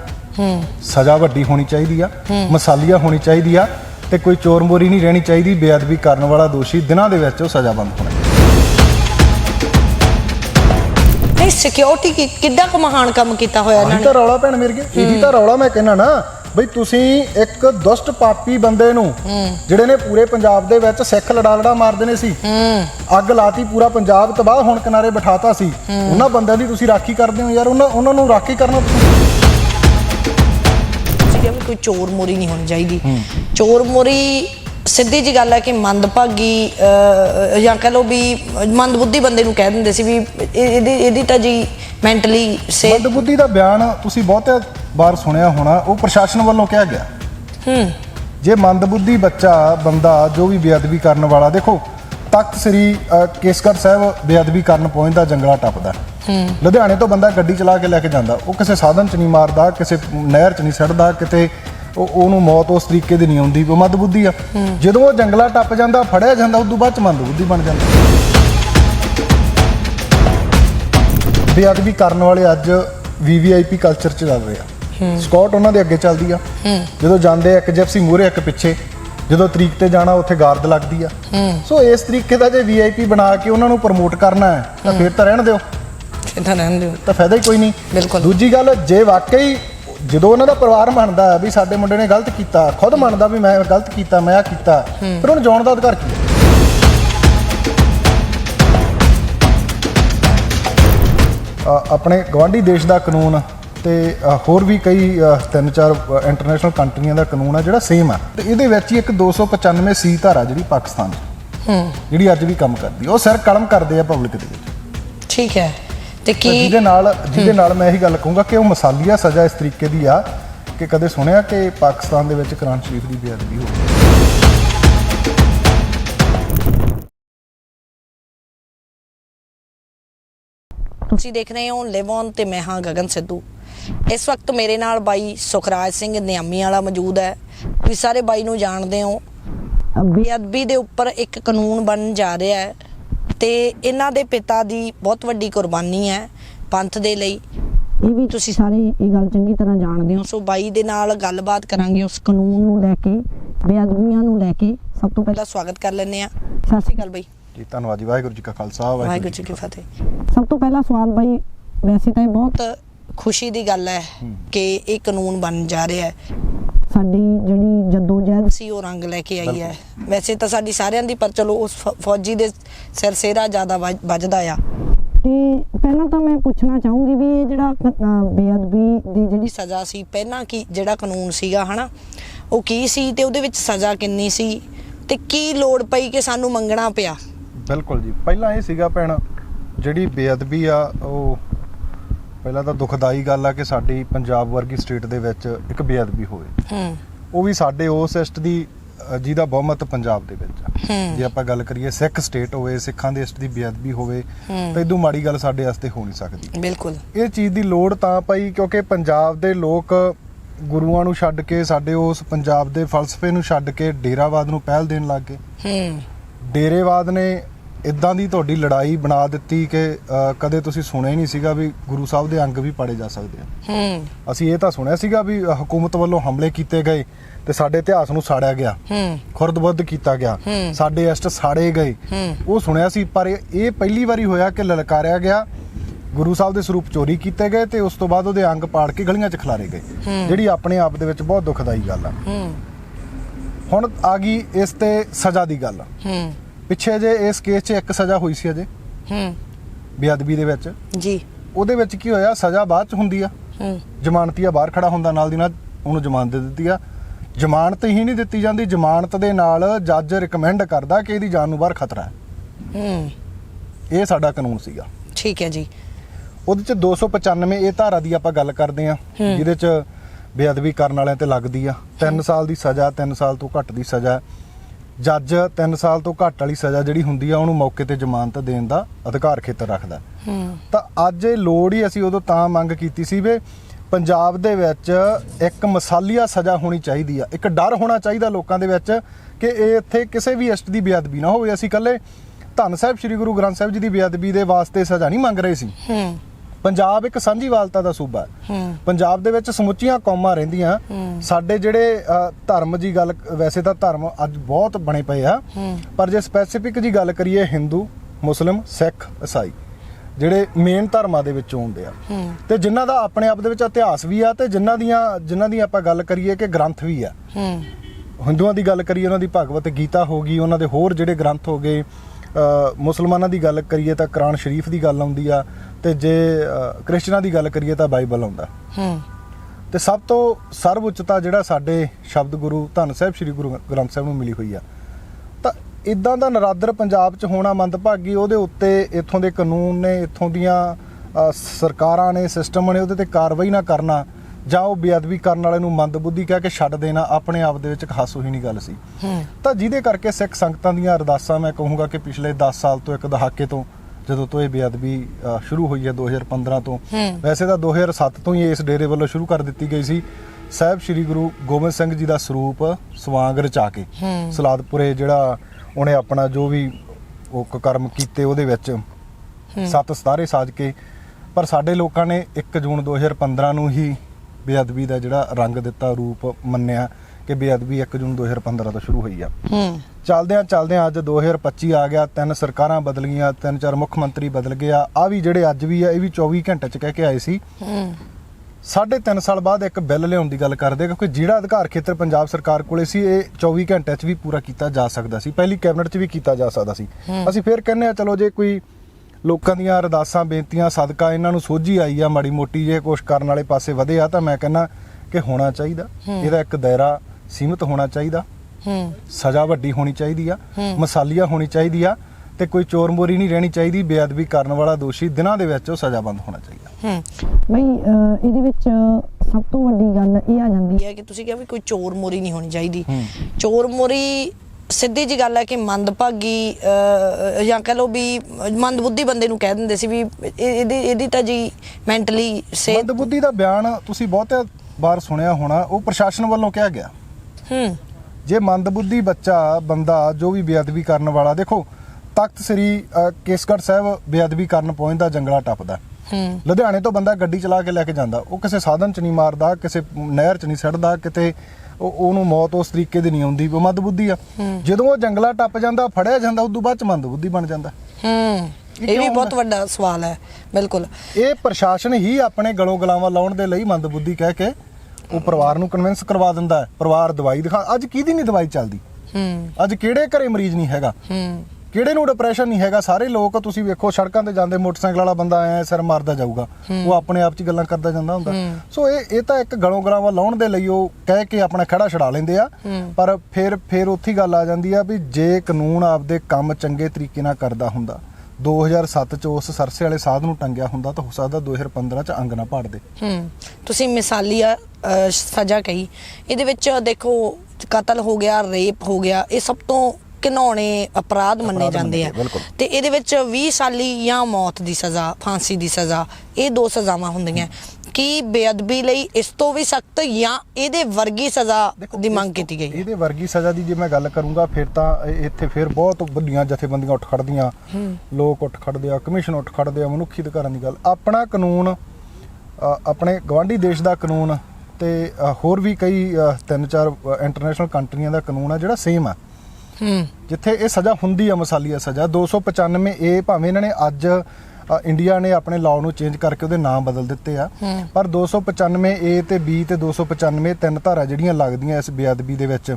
ਸਜ਼ਾ ਵੱਡੀ ਹੋਣੀ ਚਾਹੀਦੀ ਆ ਮਸਾਲੀਆ ਹੋਣੀ ਚਾਹੀਦੀ ਆ ਤੇ ਕੋਈ ਚੋਰ ਮੋਰੀ ਨਹੀਂ ਰਹਿਣੀ ਚਾਹੀਦੀ ਬੇਅਦਬੀ ਕਰਨ ਵਾਲਾ ਦੋਸ਼ੀ ਦਿਨਾਂ ਦੇ ਵਿੱਚ ਉਹ ਸਜ਼ਾ ਬੰਦ ਹੋਣਾ। ਨਹੀਂ ਸਿਕਿਉਰਿਟੀ ਕੀ ਕਿੱਦਾਂ ਕੁ ਮਹਾਨ ਕੰਮ ਕੀਤਾ ਹੋਇਆ ਇਹਨਾਂ ਇਹੀ ਨੇ? ਤਾਂ ਰੌਲਾ ਭੈਣ ਮੇਰੇ ਕੇ ਇਹੀ ਤਾਂ ਰੌਲਾ ਮੈਂ ਕਹਿੰਦਾ ਨਾ ਬਈ ਤੁਸੀਂ ਇੱਕ ਦੁਸ਼ਟ ਪਾਪੀ ਬੰਦੇ ਨੂੰ ਜਿਹੜੇ ਨੇ ਪੂਰੇ ਪੰਜਾਬ ਦੇ ਵਿੱਚ ਸਿੱਖ ਲੜਾ ਲੜਾ ਮਾਰਦੇ ਨੇ ਸੀ। ਅੱਗ ਲਾਤੀ ਪੂਰਾ ਪੰਜਾਬ ਤਬਾਹ ਹੋਣ ਕਿਨਾਰੇ ਬਿਠਾਤਾ ਸੀ। ਉਹਨਾਂ ਬੰਦਿਆਂ ਦੀ ਤੁਸੀਂ ਰਾਖੀ ਕਰਦੇ ਹੋ ਯਾਰ ਉਹਨਾਂ ਉਹਨਾਂ ਨੂੰ ਰਾਖੀ ਕਰਨਾ ਤੁਸੀਂ ਵੀ ਕੋਈ ਚੋਰ ਮੋਰੀ ਨਹੀਂ ਹੋਣੀ ਚਾਹੀਦੀ। ਚੋਰ ਮੋਰੀ ਸਿੱਧੀ ਜੀ ਗੱਲ ਹੈ ਕਿ ਮੰਦਭਾਗੀ ਜਾਂ ਕਹ ਲਓ ਵੀ ਮੰਦਬੁੱਧੀ ਬੰਦੇ ਨੂੰ ਕਹਿ ਦਿੰਦੇ ਸੀ ਵੀ ਇਹ- ਇਹਦੀ ਇਹਦੀ ਤਾਂ ਜੀ ਮੈਂਟਲੀ ਸੇ ਮੰਦਬੁੱਧੀ ਦਾ ਬਿਆਨ ਤੁਸੀਂ ਬਹੁਤੇ ਵਾਰ ਸੁਣਿਆ ਹੋਣਾ ਉਹ ਪ੍ਰਸ਼ਾਸਨ ਵੱਲੋਂ ਕਿਹਾ ਗਿਆ। ਹੂੰ। ਜੇ ਮੰਦਬੁੱਧੀ ਬੱਚਾ ਬੰਦਾ ਜੋ ਵੀ ਬੇਅਦਬੀ ਕਰਨ ਵਾਲਾ ਦੇਖੋ ਤਖਤ ਸ੍ਰੀ ਅ, ਕੇਸਗੜ੍ਹ ਸਾਹਿਬ ਬੇਅਦਬੀ ਕਰਨ ਪਹੁੰਚਦਾ ਜੰਗਲਾ ਟੱਪਦਾ। ਲੁਧਿਆਣੇ ਤੋਂ ਬੰਦਾ ਗੱਡੀ ਚਲਾ ਕੇ ਲੈ ਕੇ ਜਾਂਦਾ ਉਹ ਕਿਸੇ ਸਾਧਨ 'ਚ ਨਹੀਂ ਮਾਰਦਾ ਕਿਸੇ ਨਹਿਰ 'ਚ ਨਹੀਂ ਸੜਦਾ ਕਿਤੇ ਉਹ ਉਹਨੂੰ ਮੌਤ ਉਸ ਤਰੀਕੇ ਦੀ ਨਹੀਂ ਆਉਂਦੀ ਉਹ ਮੰਦਬੁੱਧੀ ਆ। ਜਦੋਂ ਉਹ ਜੰਗਲਾ ਟੱਪ ਜਾਂਦਾ ਫੜਿਆ ਜਾਂਦਾ ਉਦੋਂ ਬਾਅਦ 'ਚ ਮੰਦਬੁੱਧੀ ਬਣ ਜਾਂਦਾ। ਬੇਅਦਬੀ ਕਰਨ ਵਾਲੇ ਅੱਜ ਵੀਵੀਆਈਪੀ ਕਲਚਰ 'ਚ ਚੱਲ ਰਹੇ ਆ। ਸਕਾਟ ਉਹਨਾਂ ਦੇ ਅੱਗੇ ਚੱਲਦੀ ਆ। ਜਦੋਂ ਜਾਂਦੇ ਇੱਕ ਜਿਪਸੀ ਮੂਹਰੇ ਇੱਕ ਪਿੱਛੇ। ਜਦੋਂ ਤਰੀਕ ਤੇ ਜਾਣਾ ਉੱਥੇ ਗਾਰਡ ਲੱਗਦੀ ਆ। ਸੋ ਇਸ ਤਰੀਕੇ ਦਾ ਜੇ ਵੀਆਈਪੀ ਬਣਾ ਕੇ ਉਹਨਾਂ ਨੂੰ ਪ੍ਰਮੋਟ ਕਰਨਾ ਹੈ ਤਾਂ ਫਿਰ ਤਾਂ ਰਹਿਣ ਦਿਓ। ਇਦਾਂ ਰਹਿੰਦੇ ਹੋ ਤਾਂ ਫਾਇਦਾ ਹੀ ਕੋਈ ਨਹੀਂ। ਬਿਲਕੁਲ। ਦੂਜੀ ਗੱਲ ਜੇ ਵਾਕਈ ਜਦੋਂ ਉਹਨਾਂ ਦਾ ਪਰਿਵਾਰ ਮੰਨਦਾ ਵੀ ਸਾਡੇ ਮੁੰਡੇ ਨੇ ਗਲਤ ਕੀਤਾ ਖੁਦ ਮੰਨਦਾ ਵੀ ਮੈਂ ਗਲਤ ਕੀਤਾ ਮੈਂ ਆ ਕੀਤਾ ਫਿਰ ਉਹਨੂੰ ਜਾਣ ਦਾ ਅਧਿਕਾਰ ਕੀ ਹੈ ਆਪਣੇ ਗਵਾਂਢੀ ਦੇਸ਼ ਦਾ ਕਾਨੂੰਨ ਤੇ ਹੋਰ ਵੀ ਕਈ ਤਿੰਨ ਚਾਰ ਇੰਟਰਨੈਸ਼ਨਲ ਕੰਟਰੀਆਂ ਦਾ ਕਾਨੂੰਨ ਆ ਜਿਹੜਾ ਸੇਮ ਆ। ਤੇ ਇਹਦੇ ਵਿੱਚ ਹੀ ਇੱਕ 295 ਸੀ ਧਾਰਾ ਜਿਹੜੀ ਪਾਕਿਸਤਾਨ 'ਚ ਜਿਹੜੀ ਅੱਜ ਵੀ ਕੰਮ ਕਰਦੀ ਉਹ ਸਿਰ ਕਲਮ ਕਰਦੇ ਆ ਪਬਲਿਕ ਦੇ ਵਿੱਚ। ਠੀਕ ਹੈ। ਤੇ ਤਾਂ ਕੀ ਜਿਹਦੇ ਨਾਲ ਜਿਹਦੇ ਨਾਲ ਮੈਂ ਇਹੀ ਗੱਲ ਕਹੂੰਗਾ ਕਿ ਉਹ ਮਸਾਲੀਆ ਸਜ਼ਾ ਇਸ ਤਰੀਕੇ ਦੀ ਆ ਕਿ ਕਦੇ ਸੁਣਿਆ ਕਿ ਪਾਕਿਸਤਾਨ ਦੇ ਵਿੱਚ ਕੁਰਾਨ ਸ਼ਰੀਫ ਦੀ ਬੇਅਦਬੀ ਹੋਈ ਤੁਸੀਂ ਦੇਖ ਰਹੇ ਹੋ ਲਿਵ ਔਨ ਤੇ ਮੈਂ ਹਾਂ ਗਗਨ ਸਿੱਧੂ। ਇਸ ਵਕਤ ਮੇਰੇ ਨਾਲ ਬਾਈ ਸੁਖਰਾਜ ਸਿੰਘ ਨਿਆਮੀ ਵਾਲਾ ਮੌਜੂਦ ਹੈ। ਤੁਸੀਂ ਸਾਰੇ ਬਾਈ ਨੂੰ ਜਾਣਦੇ ਹੋ। ਬੇਅਦਬੀ ਦੇ ਉੱਪਰ ਇੱਕ ਕਾਨੂੰਨ ਬਣਨ ਜਾ ਰਿਹਾ ਹੈ ਤੇ ਇਹਨਾਂ ਦੇ ਪਿਤਾ ਦੀ ਬਹੁਤ ਵੱਡੀ ਕੁਰਬਾਨੀ ਹੈ ਪੰਥ ਦੇ ਲਈ। ਇਹ ਵੀ ਤੁਸੀਂ ਸਾਰੇ ਇਹ ਗੱਲ ਚੰਗੀ ਤਰ੍ਹਾਂ ਜਾਣਦੇ ਹੋ। ਸੋ ਬਾਈ ਦੇ ਨਾਲ ਗੱਲਬਾਤ ਕਰਾਂਗੇ ਉਸ ਕਾਨੂੰਨ ਨੂੰ ਲੈ ਕੇ, ਬੇਅਦਬੀਆਂ ਨੂੰ ਲੈ ਕੇ। ਸਭ ਤੋਂ ਪਹਿਲਾਂ ਸਵਾਗਤ ਕਰ ਲੈਂਦੇ ਆ ਸਤਿ ਸ਼੍ਰੀ ਅਕਾਲ ਬਾਈ। ਜੀ ਧੰਨਵਾਦ ਜੀ। ਵਾਹਿਗੁਰੂ ਜੀ ਕਾ ਖਾਲਸਾ ਵਾਹਿਗੁਰੂ ਜੀ ਕੀ ਫਤਿਹ। ਸਭ ਤੋਂ ਪਹਿਲਾ ਸਵਾਲ ਬਾਈ ਵੈਸੇ ਤਾਂ ਇਹ ਬਹੁਤ ਖੁਸ਼ੀ ਦੀ ਗੱਲ ਹੈ ਕਿ ਇਹ ਕਾਨੂੰਨ ਬਣ ਜਾ ਰਿਹਾ ਹੈ। ਸਾਡੀ ਜਿਹੜੀ ਜਦੋਜਹਿਦ ਸੀ ਉਹ ਰੰਗ ਲੈ ਕੇ ਆਈ ਹੈ। ਵੈਸੇ ਤਾਂ ਸਾਡੀ ਸਾਰਿਆਂ ਦੀ ਪਰ ਚਲੋ ਉਸ ਫੌਜੀ ਦੇ ਸਿਰ ਸੇਰਾ ਜ਼ਿਆਦਾ ਵੱਜ- ਵੱਜਦਾ ਆ। ਤੇ ਪਹਿਲਾਂ ਤਾਂ ਮੈਂ ਪੁੱਛਣਾ ਚਾਹੂੰਗੀ ਵੀ ਇਹ ਜਿਹੜਾ ਬੇਅਦਬੀ ਦੀ ਜਿਹੜੀ ਸਜ਼ਾ ਸੀ ਪਹਿਲਾਂ ਕੀ ਜਿਹੜਾ ਕਾਨੂੰਨ ਸੀਗਾ ਹਨਾ ਉਹ ਕੀ ਸੀ ਤੇ ਉਹਦੇ ਵਿੱਚ ਸਜ਼ਾ ਕਿੰਨੀ ਸੀ ਤੇ ਕੀ ਲੋੜ ਪਈ ਕਿ ਸਾਨੂੰ ਮੰਗਣਾ ਪਿਆ? ਬਿਲਕੁਲ ਜੀ। ਪਹਿਲਾਂ ਇਹ ਸੀਗਾ ਭੈਣ ਜਿਹੜੀ ਬੇਅਦਬੀ ਆ ਉਹ ਪਹਿਲਾਂ ਤਾਂ ਦੁਖਦਾਈ ਗੱਲ ਆ ਕਿ ਸਾਡੀ ਪੰਜਾਬ ਵਰਗੀ ਸਟੇਟ ਦੇ ਵਿੱਚ ਇੱਕ ਬੇਅਦਬੀ ਹੋਵੇ। ਹੂੰ। ਉਹ ਵੀ ਸਾਡੇ ਉਸ ਇਸ਼ਟ ਦੀ ਜਿਹਦਾ ਬਹੁਮਤ ਪੰਜਾਬ ਦੇ ਵਿੱਚ ਆ। ਜੇ ਆਪਾਂ ਗੱਲ ਕਰੀਏ ਸਿੱਖ ਸਟੇਟ ਹੋਵੇ ਸਿੱਖਾਂ ਦੇ ਇਸ਼ਟ ਦੀ ਬੇਅਦਬੀ ਹੋਵੇ। ਤਾਂ ਇਦੋਂ ਮਾੜੀ ਗੱਲ ਸਾਡੇ ਵਾਸਤੇ ਹੋ ਨਹੀਂ ਸਕਦੀ। ਬਿਲਕੁਲ। ਇਹ ਚੀਜ਼ ਦੀ ਲੋੜ ਤਾਂ ਪਈ ਕਿਉਂਕਿ ਪੰਜਾਬ ਦੇ ਲੋਕ ਗੁਰੂਆਂ ਨੂੰ ਛੱਡ ਕੇ ਸਾਡੇ ਉਸ ਪੰਜਾਬ ਦੇ ਫਲਸਫੇ ਨੂੰ ਛੱਡ ਕੇ ਡੇਰਾਵਾਦ ਨੂੰ ਪਹਿਲ ਦੇਣ ਲੱਗ ਗਏ। ਹੂੰ। ਡੇਰੇਵਾਦ ਨੇ ਇਦਾਂ ਦੀ ਤੁਹਾਡੀ ਲੜਾਈ ਬਣਾ ਦਿੱਤੀ ਕਿ ਅ, ਕਦੇ ਤੁਸੀਂ ਸੁਣਿਆ ਹੀ ਨਹੀਂ ਸੀਗਾ ਵੀ ਗੁਰੂ ਸਾਹਿਬ ਦੇ ਅੰਗ ਵੀ ਪਾੜੇ ਜਾ ਸਕਦੇ ਆ। ਹੂੰ। ਅਸੀਂ ਇਹ ਤਾਂ ਸੁਣਿਆ ਸੀਗਾ ਵੀ ਅ, ਹਕੂਮਤ ਵੱਲੋਂ ਹਮਲੇ ਕੀਤੇ ਗਏ ਤੇ ਸਾਡੇ ਇਤਿਹਾਸ ਨੂੰ ਸਾੜਿਆ ਗਿਆ। ਹੂੰ। ਖੁਰਦਬੁੱਧ ਕੀਤਾ ਗਿਆ। ਸਾਡੇ ਅਸ਼ਟ ਸਾੜੇ ਗਏ। ਹੂੰ। ਉਹ ਸੁਣਿਆ ਸੀ ਪਰ ਇਹ ਇਹ ਪਹਿਲੀ ਵਾਰੀ ਹੋਇਆ ਕਿ ਲਲਕਾਰਿਆ ਗਿਆ। ਗੁਰੂ ਸਾਹਿਬ ਦੇ ਸਰੂਪ ਚੋਰੀ ਕੀਤੇ ਗਏ ਤੇ ਉਸ ਤੋਂ ਬਾਅਦ ਉਹਦੇ ਅੰਗ ਪਾੜ ਕੇ ਗਲੀਆਂ 'ਚ ਖਿਲਾਰੇ ਗਏ। ਜਿਹੜੀ ਆਪਣੇ ਆਪ ਦੇ ਵਿੱਚ ਬਹੁਤ ਦੁਖਦਾਈ ਗੱਲ ਆ। ਹੂੰ। ਹੁਣ ਆ ਗਈ ਇਸ ਤੇ ਸਜ਼ਾ ਦੀ ਗੱਲ। ਹੂੰ। ਪਿੱਛੇ ਜੇ ਇਸ ਕੇਸ 'ਚ ਇੱਕ ਸਜ਼ਾ ਹੋਈ ਸੀ ਅਜੇ। ਹੂੰ। ਬੇਅਦਬੀ ਦੇ ਵਿੱਚ। ਜੀ। ਉਹਦੇ ਵਿੱਚ ਕੀ ਹੋਇਆ? ਸਜ਼ਾ ਬਾਅਦ 'ਚ ਹੁੰਦੀ ਆ। ਹੂੰ। ਜ਼ਮਾਨਤੀਆ ਬਾਹਰ ਖੜਾ ਹੁੰਦਾ ਨਾਲ ਦੀ ਨਾਲ ਉਹਨੂੰ ਜ਼ਮਾਨਤ ਦੇ ਦਿੱਤੀ ਆ। ਜ਼ਮਾਨਤ ਹੀ ਨਹੀਂ ਦਿੱਤੀ ਜਾਂਦੀ। ਜ਼ਮਾਨਤ ਦੇ ਨਾਲ ਜੱਜ ਰეკਮੈਂਡ ਕਰਦਾ ਕਿ ਇਹਦੀ ਜਾਨ ਨੂੰ ਬਾਹਰ ਖਤਰਾ ਹੈ। ਹੂੰ। ਇਹ ਸਾਡਾ ਕਾਨੂੰਨ ਸੀਗਾ। ਠੀਕ ਹੈ ਜੀ। ਉਹਦੇ ਚ 295 ਇਹ ਧਾਰਾ ਦੀ ਆਪਾਂ ਗੱਲ ਕਰਦੇ ਆ ਜਿਹਦੇ ਚ ਬੇਅਦਬੀ ਕਰਨ ਵਾਲਿਆਂ ਤੇ ਲੱਗਦੀ ਆ। 3 ਸਾਲ ਦੀ ਸਜ਼ਾ 3 ਸਾਲ ਤੋਂ ਘੱਟ ਦੀ ਸਜ਼ਾ। ਜੱਜ 3 ਸਾਲ ਤੋਂ ਘੱਟ ਵਾਲੀ ਸਜ਼ਾ ਜਿਹੜੀ ਹੁੰਦੀ ਆ ਉਹਨੂੰ ਮੌਕੇ ਤੇ ਜ਼ਮਾਨਤ ਦੇਣ ਦਾ ਅਧਿਕਾਰ ਖੇਤਰ ਰੱਖਦਾ ਹੂੰ। ਤਾਂ ਅੱਜ ਇਹ ਲੋੜ ਹੀ ਅਸੀਂ ਉਦੋਂ ਤਾਂ ਮੰਗ ਕੀਤੀ ਸੀ ਵੀ ਪੰਜਾਬ ਦੇ ਵਿੱਚ ਇੱਕ ਮਸਾਲੀਆ ਸਜ਼ਾ ਹੋਣੀ ਚਾਹੀਦੀ ਆ। ਇੱਕ ਡਰ ਹੋਣਾ ਚਾਹੀਦਾ ਲੋਕਾਂ ਦੇ ਵਿੱਚ ਕਿ ਇਹ ਇੱਥੇ ਕਿਸੇ ਵੀ ਅਸ਼ਟ ਦੀ ਬੇਅਦਬੀ ਨਾ ਹੋਵੇ। ਅਸੀਂ ਇਕੱਲੇ ਧੰਨ ਸਾਹਿਬ ਸ੍ਰੀ ਗੁਰੂ ਗ੍ਰੰਥ ਸਾਹਿਬ ਜੀ ਦੀ ਬੇਅਦਬੀ ਦੇ ਵਾਸਤੇ ਸਜ਼ਾ ਨਹੀਂ ਮੰਗ ਰਹੇ ਸੀ। ਹੂੰ। ਪੰਜਾਬ ਇੱਕ ਸਾਂਝੀਵਾਲਤਾ ਦਾ ਸੂਬਾ ਹੈ। ਪੰਜਾਬ ਦੇ ਵਿੱਚ ਸਮੁੱਚੀਆਂ ਕੌਮਾਂ ਰਹਿੰਦੀਆਂ। ਸਾਡੇ ਜਿਹੜੇ ਧਰਮ ਦੀ ਗੱਲ ਵੈਸੇ ਤਾਂ ਧਰਮ ਅੱਜ ਬਹੁਤ ਬਣੇ ਪਏ ਆ। ਪਰ ਜੇ ਸਪੈਸੀਫਿਕ ਜੀ ਗੱਲ ਕਰੀਏ ਹਿੰਦੂ ਮੁਸਲਮ ਸਿੱਖ ਈਸਾਈ ਜਿਹੜੇ ਮੇਨ ਧਰਮਾਂ ਦੇ ਵਿੱਚੋਂ ਆਉਂਦੇ ਆ। ਤੇ ਜਿਨ੍ਹਾਂ ਦਾ ਆਪਣੇ ਆਪ ਦੇ ਵਿੱਚ ਇਤਿਹਾਸ ਵੀ ਆ ਤੇ ਜਿਨ੍ਹਾਂ ਦੀਆਂ ਜਿਨ੍ਹਾਂ ਦੀ ਆਪਾਂ ਗੱਲ ਕਰੀਏ ਕਿ ਗ੍ਰੰਥ ਵੀ ਆ। ਹਿੰਦੂਆਂ ਦੀ ਗੱਲ ਕਰੀਏ ਉਹਨਾਂ ਦੀ ਭਗਵਤ ਗੀਤਾ ਹੋ ਗਈ ਉਹਨਾਂ ਦੇ ਹੋਰ ਜਿਹੜੇ ਗ੍ਰੰਥ ਹੋ ਗਏ ਮੁਸਲਮਾਨਾਂ ਦੀ ਗੱਲ ਕਰੀਏ ਤਾਂ ਕੁਰਾਨ ਸ਼ਰੀਫ ਦੀ ਗੱਲ ਆਉਂਦੀ ਆ ਤੇ ਜੇ ਅ, ਕ੍ਰਿਸਚਨਾਂ ਦੀ ਗੱਲ ਕਰੀਏ ਤਾਂ ਬਾਈਬਲ ਆਉਂਦਾ। ਹੂੰ। ਤੇ ਸਭ ਤੋਂ ਸਰਵ ਉੱਚਤਾ ਜਿਹੜਾ ਸਾਡੇ ਸ਼ਬਦ ਗੁਰੂ ਧੰਨ ਸਾਹਿਬ ਸ੍ਰੀ ਗੁਰੂ ਗ੍ਰੰਥ ਸਾਹਿਬ ਨੂੰ ਮਿਲੀ ਹੋਈ ਆ। ਤਾਂ ਇਦਾਂ ਦਾ ਨਰਾਦਰ ਪੰਜਾਬ 'ਚ ਹੋਣਾ ਮੰਦਭਾਗੀ ਉਹਦੇ ਉੱਤੇ ਇੱਥੋਂ ਦੇ ਕਾਨੂੰਨ ਨੇ ਇੱਥੋਂ ਦੀਆਂ ਸਰਕਾਰਾਂ ਨੇ ਸਿਸਟਮ ਨੇ ਉਹਦੇ ਤੇ ਕਾਰਵਾਈ ਨਾ ਕਰਨਾ ਜਾਂ ਉਹ ਬੇਅਦਬੀ ਕਰਨ ਵਾਲੇ ਨੂੰ ਮੰਦਬੁੱਧੀ ਕਹਿ ਕੇ ਛੱਡ ਦੇਣਾ ਆਪਣੇ ਆਪ ਦੇ ਵਿੱਚ ਇੱਕ ਹਾਸੋ ਹੀ ਨਹੀਂ ਗੱਲ ਸੀ। ਤਾਂ ਜਿਹਦੇ ਕਰਕੇ ਸਿੱਖ ਸੰਗਤਾਂ ਦੀਆਂ ਅਰਦਾਸਾਂ ਮੈਂ ਕਹੂੰਗਾ ਕਿ ਪਿਛਲੇ 10 ਸਾਲ ਤੋਂ ਇੱਕ ਦਹਾਕੇ ਤੋਂ ਜਦੋਂ ਤੋਂ ਇਹ ਬੇਅਦਬੀ ਅ, ਸ਼ੁਰੂ ਹੋਈ ਹੈ 2015 ਤੋਂ। ਵੈਸੇ ਤਾਂ 2007 ਤੋਂ ਹੀ ਇਸ ਡੇਰੇ ਵੱਲੋਂ ਸ਼ੁਰੂ ਕਰ ਦਿੱਤੀ ਗਈ ਸੀ। ਸਾਹਿਬ ਸ੍ਰੀ ਗੁਰੂ ਗੋਬਿੰਦ ਸਿੰਘ ਜੀ ਦਾ ਸਰੂਪ ਸਵਾਂਗ ਰਚਾ ਕੇ। ਸਲਾਦਪੁਰੇ ਜਿਹੜਾ ਉਹਨੇ ਆਪਣਾ ਜੋ ਵੀ ਉਹ ਕਰਮ ਕੀਤੇ ਉਹਦੇ ਵਿੱਚ ਸੱਤ ਸਤਾਰੇ ਸਾਜ ਕੇ। ਪਰ ਸਾਡੇ ਲੋਕਾਂ ਨੇ 1 ਜੂਨ 2015 ਨੂੰ ਹੀ ਬੇਅਦਬੀ ਦਾ ਜਿਹੜਾ ਰੰਗ ਦਿੱਤਾ ਰੂਪ ਮੰਨਿਆ। ਕਿ ਬੇਅਦਬੀ 1 ਜੂਨ 2015 ਤੋਂ ਸ਼ੁਰੂ ਹੋਈ ਆ। ਹੂੰ। ਚੱਲਦਿਆਂ ਚੱਲਦਿਆਂ ਅੱਜ 2025 ਆ ਗਿਆ ਤਿੰਨ ਸਰਕਾਰਾਂ ਬਦਲ ਗਈਆਂ ਤਿੰਨ ਚਾਰ ਮੁੱਖ ਮੰਤਰੀ ਬਦਲ ਗਏ ਆ। ਆ ਵੀ ਜਿਹੜੇ ਅੱਜ ਵੀ ਆ ਇਹ ਵੀ 24 ਘੰਟੇ ਚ ਕਹਿ ਕੇ ਆਏ ਸੀ। ਹੂੰ। ਸਾਢੇ ਤਿੰਨ ਸਾਲ ਬਾਅਦ ਇੱਕ ਬਿੱਲ ਲਿਆਉਣ ਦੀ ਗੱਲ ਕਰਦੇ ਕਿਉਂਕਿ ਜਿਹੜਾ ਅਧਿਕਾਰ ਖੇਤਰ ਪੰਜਾਬ ਸਰਕਾਰ ਕੋਲੇ ਸੀ ਇਹ 24 ਘੰਟਿਆਂ 'ਚ ਵੀ ਪੂਰਾ ਕੀਤਾ ਜਾ ਸਕਦਾ ਸੀ। ਪਹਿਲੀ ਕੈਬਨਿਟ 'ਚ ਵੀ ਕੀਤਾ ਜਾ ਸਕਦਾ ਸੀ। ਅਸੀਂ ਫਿਰ ਕਹਿੰਦੇ ਆ ਚਲੋ ਜੇ ਕੋਈ ਲੋਕਾਂ ਦੀਆਂ ਅਰਦਾਸਾਂ ਬੇਨਤੀਆਂ ਸਦਕਾ ਇਹਨਾਂ ਨੂੰ ਸੋਝੀ ਆਈ ਆ ਮਾੜੀ ਮੋਟੀ ਜੇ ਕੁਛ ਕਰਨ ਵਾਲੇ ਪਾਸੇ ਵਧੇ ਆ ਤਾਂ ਮੈਂ ਕਹਿੰਦਾ ਕਿ ਹੋਣਾ ਚਾਹੀਦਾ। ਇਹਦਾ ਇੱਕ ਦਾਇਰਾ ਸੀਮਿਤ ਹੋਣਾ ਚਾਹੀਦਾ। ਹੂੰ। ਸਜ਼ਾ ਵੱਡੀ ਹੋਣੀ ਚਾਹੀਦੀ ਆ। ਮਸਾਲੀਆ ਹੋਣੀ ਚਾਹੀਦੀ ਆ ਤੇ ਕੋਈ ਚੋਰ ਮੋਰੀ ਨਹੀਂ ਰਹਿਣੀ ਚਾਹੀਦੀ। ਬੇਅਦਬੀ ਕਰਨ ਵਾਲਾ ਦੋਸ਼ੀ ਦਿਨਾਂ ਦੇ ਵਿੱਚ ਉਹ ਸਜ਼ਾਬੰਦ ਹੋਣਾ ਚਾਹੀਦਾ। ਹੂੰ। ਬਈ ਇਹਦੇ ਵਿੱਚ ਸਭ ਤੋਂ ਵੱਡੀ ਗੱਲ ਇਹ ਆ ਜਾਂਦੀ ਹੈ ਕਿ ਤੁਸੀਂ ਕਿਹਾ ਵੀ ਕੋਈ ਚੋਰ ਮੋਰੀ ਨਹੀਂ ਹੋਣੀ ਚਾਹੀਦੀ। ਚੋਰ ਮੋਰੀ ਸਿੱਧੀ ਜੀ ਗੱਲ ਹੈ ਕਿ ਮੰਦਭਾਗੀ ਜਾਂ ਕਹ ਲੋ ਵੀ ਮੰਦਬੁੱਧੀ ਬੰਦੇ ਨੂੰ ਕਹਿ ਦਿੰਦੇ ਸੀ ਵੀ ਇਹ- ਇਹਦੀ ਇਹਦੀ ਤਾਂ ਜੀ ਮੈਂਟਲੀ ਸੇ ਮੰਦਬੁੱਧੀ ਦਾ ਬਿਆਨ ਤੁਸੀਂ ਬਹੁਤੇ ਵਾਰ ਸੁਣਿਆ ਹੋਣਾ ਉਹ ਪ੍ਰਸ਼ਾਸਨ ਵੱਲੋਂ ਕਿਹਾ ਗਿਆ। ਹੂੰ। ਜੇ ਮੰਦਬੁੱਧੀ ਬੱਚਾ ਬੰਦਾ ਜੋ ਵੀ ਬੇਅਦਬੀ ਕਰਨ ਵਾਲਾ ਦੇਖੋ ਤਖਤ ਸ੍ਰੀ ਅ, ਕੇਸਗੜ੍ਹ ਸਾਹਿਬ ਬੇਅਦਬੀ ਕਰਨ ਪਹੁੰਚਦਾ ਜੰਗਲਾ ਟੱਪਦਾ। ਹੂੰ। ਲੁਧਿਆਣੇ ਤੋਂ ਬੰਦਾ ਗੱਡੀ ਚਲਾ ਕੇ ਲੈ ਕੇ ਜਾਂਦਾ ਉਹ ਕਿਸੇ ਸਾਧਨ 'ਚ ਨਹੀਂ ਮਾਰਦਾ ਕਿਸੇ ਨਹਿਰ 'ਚ ਨਹੀਂ ਸੜਦਾ ਕਿਤੇ ਉਹ ਉਹਨੂੰ ਮੌਤ ਉਸ ਤਰੀਕੇ ਦੀ ਨਹੀਂ ਆਉਂਦੀ ਉਹ ਮੰਦਬੁੱਧੀ ਆ। ਜਦੋਂ ਉਹ ਜੰਗਲਾ ਟੱਪ ਜਾਂਦਾ ਫੜਿਆ ਜਾਂਦਾ ਉਦੋਂ ਬਾਅਦ ਚ ਮੰਦਬੁੱਧੀ ਬਣ ਜਾਂਦਾ। ਹੂੰ। ਇਹ ਵੀ ਬਹੁਤ ਵੱਡਾ ਸਵਾਲ ਹੈ ਬਿਲਕੁਲ। ਇਹ ਪ੍ਰਸ਼ਾਸਨ ਹੀ ਆਪਣੇ ਗਲੋਂ ਗਲਾਵਾਂ ਲਾਉਣ ਦੇ ਲਈ ਮੰਦਬੁੱਧੀ ਕਹਿ ਕੇ ਉਹ ਪਰਿਵਾਰ ਨੂੰ ਕਨਵਿੰਸ ਕਰਵਾ ਦਿੰਦਾ ਹੈ ਪਰਿਵਾਰ ਦਵਾਈ ਦਿਖਾ ਅੱਜ ਕਿਹਦੀ ਨਹੀਂ ਦਵਾਈ ਚੱਲਦੀ? ਹੂੰ। ਅੱਜ ਕਿਹੜੇ ਘਰੇ ਮਰੀਜ਼ ਨਹੀਂ ਹੈਗਾ? ਹੂੰ। ਕਿਹੜੇ ਨੂੰ ਡਿਪਰੈਸ਼ਨ ਨਹੀਂ ਹੈਗਾ? ਸਾਰੇ ਲੋਕ ਤੁਸੀਂ ਵੇਖੋ ਸੜਕਾਂ ਤੇ ਜਾਂਦੇ ਮੋਟਰਸਾਈਕਲ ਵਾਲਾ ਬੰਦਾ ਆਇਆ ਸਿਰ ਮਾਰਦਾ ਜਾਊਗਾ। ਉਹ ਆਪਣੇ ਆਪ 'ਚ ਗੱਲਾਂ ਕਰਦਾ ਜਾਂਦਾ ਹੁੰਦਾ। ਸੋ ਇਹ ਇਹ ਤਾਂ ਇੱਕ ਗਲੋਂ ਗਲਾਵਾਂ ਲਾਉਣ ਦੇ ਲਈ ਉਹ ਕਹਿ ਕੇ ਆਪਣਾ ਖੜਾ ਛਡਾ ਲੈਂਦੇ ਆ। ਪਰ ਫਿਰ ਫਿਰ ਉੱਥੀ ਗੱਲ ਆ ਜਾਂਦੀ ਆ ਵੀ ਜੇ ਕਾਨੂੰਨ ਆਪਦੇ ਕੰਮ ਚੰਗੇ ਤਰੀਕੇ ਨਾਲ ਕਰਦਾ ਹੁੰਦਾ 2007 ਚ ਉਸ ਸਰਸੇ ਵਾਲੇ ਸਾਧ ਨੂੰ ਟੰਗਿਆ ਹੁੰਦਾ ਤਾਂ ਹੋ ਸਕਦਾ 2015 ਚ ਅੰਗ ਨਾ ਪਾੜਦੇ ਹੂੰ ਤੁਸੀਂ ਮਿਸਾਲੀਆ ਅਹ, ਸਜ਼ਾ ਕਹੀ। ਇਹਦੇ ਵਿੱਚ ਦੇਖੋ ਕਤਲ ਹੋ ਗਿਆ ਰੇਪ ਹੋ ਗਿਆ ਇਹ ਸਭ ਤੋਂ ਘਿਨੌਣੇ ਅਪਰਾਧ ਮੰਨੇ ਅਪਰਾਧ ਜਾਂਦੇ ਆ। ਮੰਨੇ, ਬਿਲਕੁਲ। ਤੇ ਇਹਦੇ ਵਿੱਚ 20 ਸਾਲੀ ਜਾਂ ਮੌਤ ਦੀ ਸਜ਼ਾ ਫਾਂਸੀ ਦੀ ਸਜ਼ਾ ਇਹ ਦੋ ਸਜ਼ਾਵਾਂ ਹੁੰਦੀਆਂ। ਕੀ ਬੇਅਦਬੀ ਲਈ ਇਸ ਤੋਂ ਵੀ ਸਖਤ ਜਾਂ ਇਹਦੇ ਵਰਗੀ ਸਜ਼ਾ ਦੀ ਮੰਗ ਕੀਤੀ ਗਈ ਇਹਦੇ ਵਰਗੀ ਸਜ਼ਾ ਦੀ ਜੇ ਮੈਂ ਗੱਲ ਕਰੂੰਗਾ ਫਿਰ ਤਾਂ ਇੱਥੇ ਫਿਰ ਬਹੁਤ ਵੱਡੀਆਂ ਜਥੇਬੰਦੀਆਂ ਉੱਠ ਖੜਦੀਆਂ ਲੋਕ ਉੱਠ ਖੜਦੇ ਆ ਕਮਿਸ਼ਨ ਉੱਠ ਖੜਦੇ ਆ ਮਨੁੱਖੀ ਅਧਿਕਾਰਾਂ ਦੀ ਗੱਲ। ਆਪਣਾ ਕਾਨੂੰਨ ਆਪਣੇ ਗਵਾਂਢੀ ਦੇਸ਼ ਦਾ ਕਾਨੂੰਨ ਤੇ ਹੋਰ ਵੀ ਕਈ ਤਿੰਨ ਚਾਰ ਇੰਟਰਨੈਸ਼ਨਲ ਕੰਟਰੀਆਂ ਦਾ ਕਾਨੂੰਨ ਆ ਜਿਹੜਾ ਸੇਮ ਆ। ਹੂੰ। ਜਿੱਥੇ ਇਹ ਸਜ਼ਾ ਹੁੰਦੀ ਆ ਮਸਾਲੀਆ ਸਜ਼ਾ 295 ਏ ਭਾਵੇਂ ਇਹਨਾਂ ਨੇ ਅੱਜ ਇੰਡੀਆ ਨੇ ਆਪਣੇ ਲਾਅ ਨੂੰ ਚੇਂਜ ਕਰਕੇ ਉਹਦੇ ਨਾਮ ਬਦਲ ਦਿੱਤੇ ਆ। ਪਰ 295 ਏ ਤੇ ਬੀ ਤੇ 295 ਤਿੰਨ ਧਾਰਾ ਜਿਹੜੀਆਂ ਲੱਗਦੀਆਂ ਇਸ ਬੇਅਦਬੀ ਦੇ ਵਿੱਚ